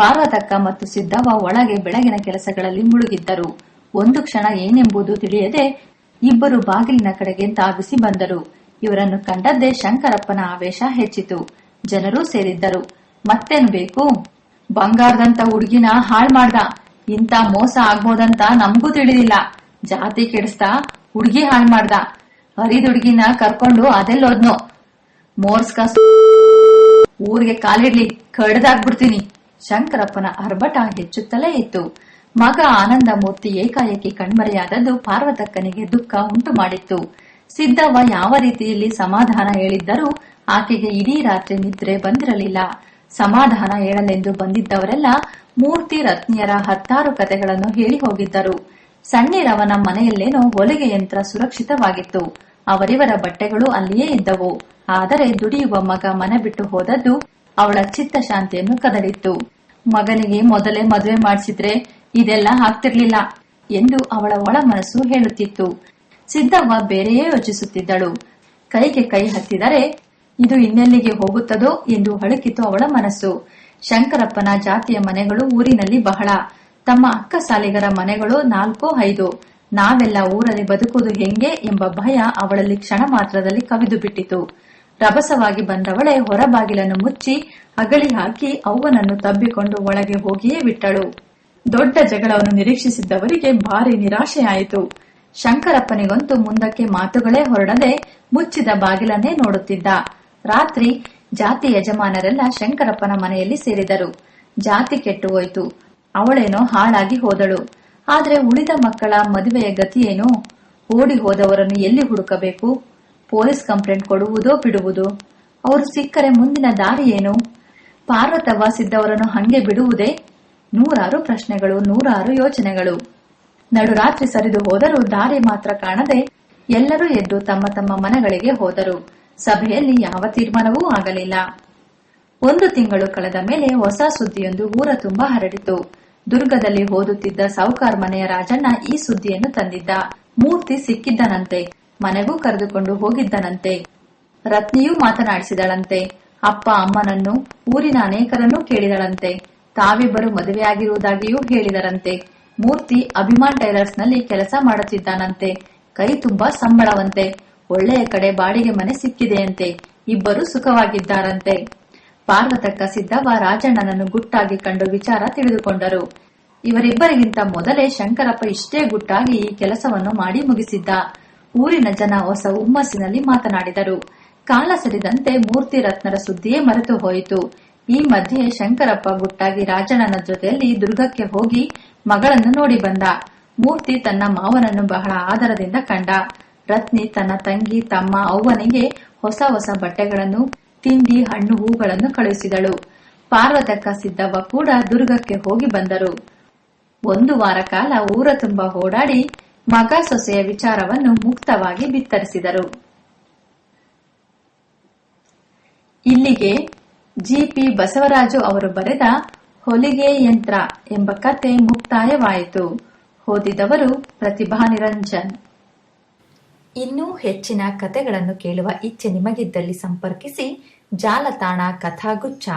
ಪಾರ್ವತಕ್ಕ ಮತ್ತು ಸಿದ್ದವ್ವ ಒಳಗೆ ಬೆಳಗಿನ ಕೆಲಸಗಳಲ್ಲಿ ಮುಳುಗಿದ್ದರು. ಒಂದು ಕ್ಷಣ ಏನೆಂಬುದು ತಿಳಿಯದೆ ಇಬ್ಬರು ಬಾಗಿಲಿನ ಕಡೆಗೆ ತಾವಿಸಿ ಬಂದರು. ಇವರನ್ನು ಕಂಡದ್ದೇ ಶಂಕರಪ್ಪನ ಆವೇಶ ಹೆಚ್ಚಿತು. ಜನರೂ ಸೇರಿದ್ದರು. ಮತ್ತೇನು ಬೇಕು? ಬಂಗಾರದಂತ ಹುಡುಗಿನ ಹಾಳ್ ಮಾಡ್ದ. ಇಂತ ಮೋಸ ಆಗ್ಬೋದಂತ ನಮಗೂ ತಿಳಿದಿಲ್ಲ. ಜಾತಿ ಕೆಡಿಸ್ತಾ ಹುಡುಗಿ ಹಾಳ್ ಮಾಡ್ದ. ಹರಿದ ಹುಡುಗಿನ ಕರ್ಕೊಂಡು ಅದೆಲ್ಲೋದ್ನೋ ಮೋರ್ಸ್ಕ ಊರಿಗೆ ಕಾಲಿಡ್ಲಿ ಕಡ್ದಾಗ್ಬಿಡ್ತೀನಿ ಶಂಕರಪ್ಪನ ಅರ್ಭಟ ಹೆಚ್ಚುತ್ತಲೇ ಇತ್ತು. ಮಗ ಆನಂದ ಮೂರ್ತಿ ಏಕಾಏಕಿ ಕಣ್ಮರೆಯಾದದ್ದು ಪಾರ್ವತಕ್ಕನಿಗೆ ದುಃಖ ಉಂಟು ಮಾಡಿತ್ತು ಸಿದ್ದವ್ವ ಯಾವ ರೀತಿಯಲ್ಲಿ ಸಮಾಧಾನ ಹೇಳಿದ್ದರೂ ಆಕೆಗೆ ಇಡೀ ರಾತ್ರಿ ನಿದ್ರೆ ಬಂದಿರಲಿಲ್ಲ. ಸಮಾಧಾನ ಹೇಳಲೆಂದು ಬಂದಿದ್ದವರೆಲ್ಲ ಮೂರ್ತಿ ರತ್ನಿಯರ ಹತ್ತಾರು ಕಥೆಗಳನ್ನು ಹೇಳಿ ಹೋಗಿದ್ದರು. ಸಣ್ಣೀರವನ ಮನೆಯಲ್ಲೇನೋ ಹೊಲಿಗೆ ಯಂತ್ರ ಸುರಕ್ಷಿತವಾಗಿತ್ತು. ಅವರಿವರ ಬಟ್ಟೆಗಳು ಅಲ್ಲಿಯೇ ಇದ್ದವು. ಆದರೆ ದುಡಿಯುವ ಮಗ ಮನೆ ಬಿಟ್ಟು ಹೋದದ್ದು ಅವಳ ಚಿತ್ತ ಶಾಂತಿಯನ್ನು ಕದಡಿತ್ತು. ಮಗನಿಗೆ ಮೊದಲೇ ಮದುವೆ ಮಾಡಿಸಿದ್ರೆ ಇದೆಲ್ಲ ಆಗ್ತಿರ್ಲಿಲ್ಲ ಎಂದು ಅವಳ ಒಳ ಮನಸ್ಸು ಹೇಳುತ್ತಿತ್ತು. ಸಿದ್ದವ್ವ ಬೇರೆಯೇ ಯೋಚಿಸುತ್ತಿದ್ದಳು. ಕೈಗೆ ಕೈ ಹತ್ತಿದರೆ, ಇದು ಇನ್ನೆಲ್ಲಿಗೆ ಹೋಗುತ್ತದೋ? ಎಂದು ಹಳುಕಿತು ಅವಳ ಮನಸ್ಸು. ಶಂಕರಪ್ಪನ ಜಾತಿಯ ಮನೆಗಳು ಊರಿನಲ್ಲಿ ಬಹಳ. ತಮ್ಮ ಅಕ್ಕ ಸಾಲಿಗರ ಮನೆಗಳು ನಾಲ್ಕೋ ಐದು. ನಾವೆಲ್ಲ ಊರಲ್ಲಿ ಬದುಕುವುದು ಹೆಂಗೆ ಎಂಬ ಭಯ ಅವಳಲ್ಲಿ ಕ್ಷಣ ಮಾತ್ರದಲ್ಲಿ ಕವಿದು ಬಿಟ್ಟಿತು ರಭಸವಾಗಿ ಬಂದವಳೆ ಹೊರಬಾಗಿಲನ್ನು ಮುಚ್ಚಿ ಅಗಳಿ ಹಾಕಿ ಅವನನ್ನು ತಬ್ಬಿಕೊಂಡು ಒಳಗೆ ಹೋಗಿಯೇ ಬಿಟ್ಟಳು. ದೊಡ್ಡ ಜಗಳವನ್ನು ನಿರೀಕ್ಷಿಸಿದ್ದವರಿಗೆ ಭಾರಿ ನಿರಾಶೆಯಾಯಿತು ಶಂಕರಪ್ಪನಿಗಂತೂ ಮುಂದಕ್ಕೆ ಮಾತುಗಳೇ ಹೊರಡದೆ ಮುಚ್ಚಿದ ಬಾಗಿಲನ್ನೇ ನೋಡುತ್ತಿದ್ದ. ರಾತ್ರಿ ಜಾತಿ ಯಜಮಾನರೆಲ್ಲ ಶಂಕರಪ್ಪನ ಮನೆಯಲ್ಲಿ ಸೇರಿದರು. ಜಾತಿ ಕೆಟ್ಟು ಹೋಯಿತು. ಅವಳೇನೋ ಹಾಳಾಗಿ ಹೋದಳು. ಆದ್ರೆ ಉಳಿದ ಮಕ್ಕಳ ಮದುವೆಯ ಗತಿಯೇನು? ಓಡಿ ಹೋದವರನ್ನು ಎಲ್ಲಿ ಹುಡುಕಬೇಕು? ಪೊಲೀಸ್ ಕಂಪ್ಲೇಂಟ್ ಕೊಡುವುದೋ ಬಿಡುವುದು? ಅವರು ಸಿಕ್ಕರೆ ಮುಂದಿನ ದಾರಿ ಏನು? ಪಾರ್ವತವ್ವ ಸಿದ್ದವರನ್ನು ಹಂಗೆ ಬಿಡುವುದೇ? ನೂರಾರು ಪ್ರಶ್ನೆಗಳು, ನೂರಾರು ಯೋಚನೆಗಳು. ನಡುರಾತ್ರಿ ಸರಿದು ಹೋದರೂ ದಾರಿ ಮಾತ್ರ ಕಾಣದೆ ಎಲ್ಲರೂ ಎದ್ದು ತಮ್ಮ ತಮ್ಮ ಮನೆಗಳಿಗೆ ಹೋದರು. ಸಭೆಯಲ್ಲಿ ಯಾವ ತೀರ್ಮಾನವೂ ಆಗಲಿಲ್ಲ. ಒಂದು ತಿಂಗಳು ಕಳೆದ ಮೇಲೆ ಹೊಸ ಸುದ್ದಿಯೊಂದು ಊರ ತುಂಬಾ ಹರಡಿತು. ದುರ್ಗದಲ್ಲಿ ಓದುತ್ತಿದ್ದ ಸಾವುಕಾರ್ ಮನೆಯ ರಾಜಣ್ಣ ಈ ಸುದ್ದಿಯನ್ನು ತಂದಿದ್ದ. ಮೂರ್ತಿ ಸಿಕ್ಕಿದ್ದನಂತೆ. ಮನೆಗೂ ಕರೆದುಕೊಂಡು ಹೋಗಿದ್ದನಂತೆ. ರತ್ನಿಯೂ ಮಾತನಾಡಿಸಿದಳಂತೆ. ಅಪ್ಪ ಅಮ್ಮನನ್ನು, ಊರಿನ ಅನೇಕರನ್ನೂ ಕೇಳಿದಳಂತೆ. ತಾವಿಬ್ಬರು ಮದುವೆಯಾಗಿರುವುದಾಗಿಯೂ ಹೇಳಿದರಂತೆ. ಮೂರ್ತಿ ಅಭಿಮಾನ್ ಟೈಲರ್ಸ್ನಲ್ಲಿ ಕೆಲಸ ಮಾಡುತ್ತಿದ್ದಾನಂತೆ. ಕೈ ತುಂಬಾ ಸಂಬಳವಂತೆ. ಒಳ್ಳೆಯ ಕಡೆ ಬಾಡಿಗೆ ಮನೆ ಸಿಕ್ಕಿದೆಯಂತೆ. ಇಬ್ಬರು ಸುಖವಾಗಿದ್ದಾರಂತೆ. ಪಾರ್ವತಕ್ಕ ಸಿದ್ದವ್ವ ರಾಜಣ್ಣನನ್ನು ಗುಟ್ಟಾಗಿ ಕಂಡು ವಿಚಾರ ತಿಳಿದುಕೊಂಡರು. ಇವರಿಬ್ಬರಿಗಿಂತ ಮೊದಲೇ ಶಂಕರಪ್ಪ ಇಷ್ಟೇ ಗುಟ್ಟಾಗಿ ಈ ಕೆಲಸವನ್ನು ಮಾಡಿ ಮುಗಿಸಿದ್ದ. ಊರಿನ ಜನ ಹೊಸ ಹುಮ್ಮಸ್ಸಿನಲ್ಲಿ ಮಾತನಾಡಿದರು. ಕಾಲ ಸರಿದಂತೆ ಮೂರ್ತಿ ರತ್ನರ ಸುದ್ದಿಯೇ ಮರೆತು ಹೋಯಿತು. ಈ ಮಧ್ಯೆ ಶಂಕರಪ್ಪ ಗುಟ್ಟಾಗಿ ರಾಜಣ್ಣನ ಜೊತೆಯಲ್ಲಿ ದುರ್ಗಕ್ಕೆ ಹೋಗಿ ಮಗಳನ್ನು ನೋಡಿ ಬಂದ. ಮೂರ್ತಿ ತನ್ನ ಮಾವನನ್ನು ಬಹಳ ಆದರದಿಂದ ಕಂಡ. ರತ್ನಿ ತನ್ನ ತಂಗಿ, ತಮ್ಮ ಅವ್ವನಿಗೆ ಹೊಸ ಹೊಸ ಬಟ್ಟೆಗಳನ್ನು, ತಿಂಡಿ, ಹಣ್ಣು, ಹೂಗಳನ್ನು ಕಳುಹಿಸಿದಳು. ಪಾರ್ವತಕ್ಕ ಸಿದ್ದವ್ವ ಕೂಡ ದುರ್ಗಕ್ಕೆ ಹೋಗಿ ಬಂದರು. ಒಂದು ವಾರ ಕಾಲ ಊರ ತುಂಬಾ ಓಡಾಡಿ ಮಗ ಸೊಸೆಯ ವಿಚಾರವನ್ನು ಮುಕ್ತವಾಗಿ ಬಿತ್ತರಿಸಿದರು. ಇಲ್ಲಿಗೆ ಜಿಪಿ ಬಸವರಾಜು ಅವರು ಬರೆದ ಹೊಲಿಗೆ ಯಂತ್ರ ಎಂಬ ಕತೆ ಮುಕ್ತಾಯವಾಯಿತು. ಓದಿದವರು ಪ್ರತಿಭಾ ನಿರಂಜನ್. ಇನ್ನೂ ಹೆಚ್ಚಿನ ಕತೆಗಳನ್ನು ಕೇಳುವ ಇಚ್ಛೆ ನಿಮಗಿದ್ದಲ್ಲಿ ಸಂಪರ್ಕಿಸಿ ಜಾಲತಾಣ ಕಥಾಗುಚ್ಛ.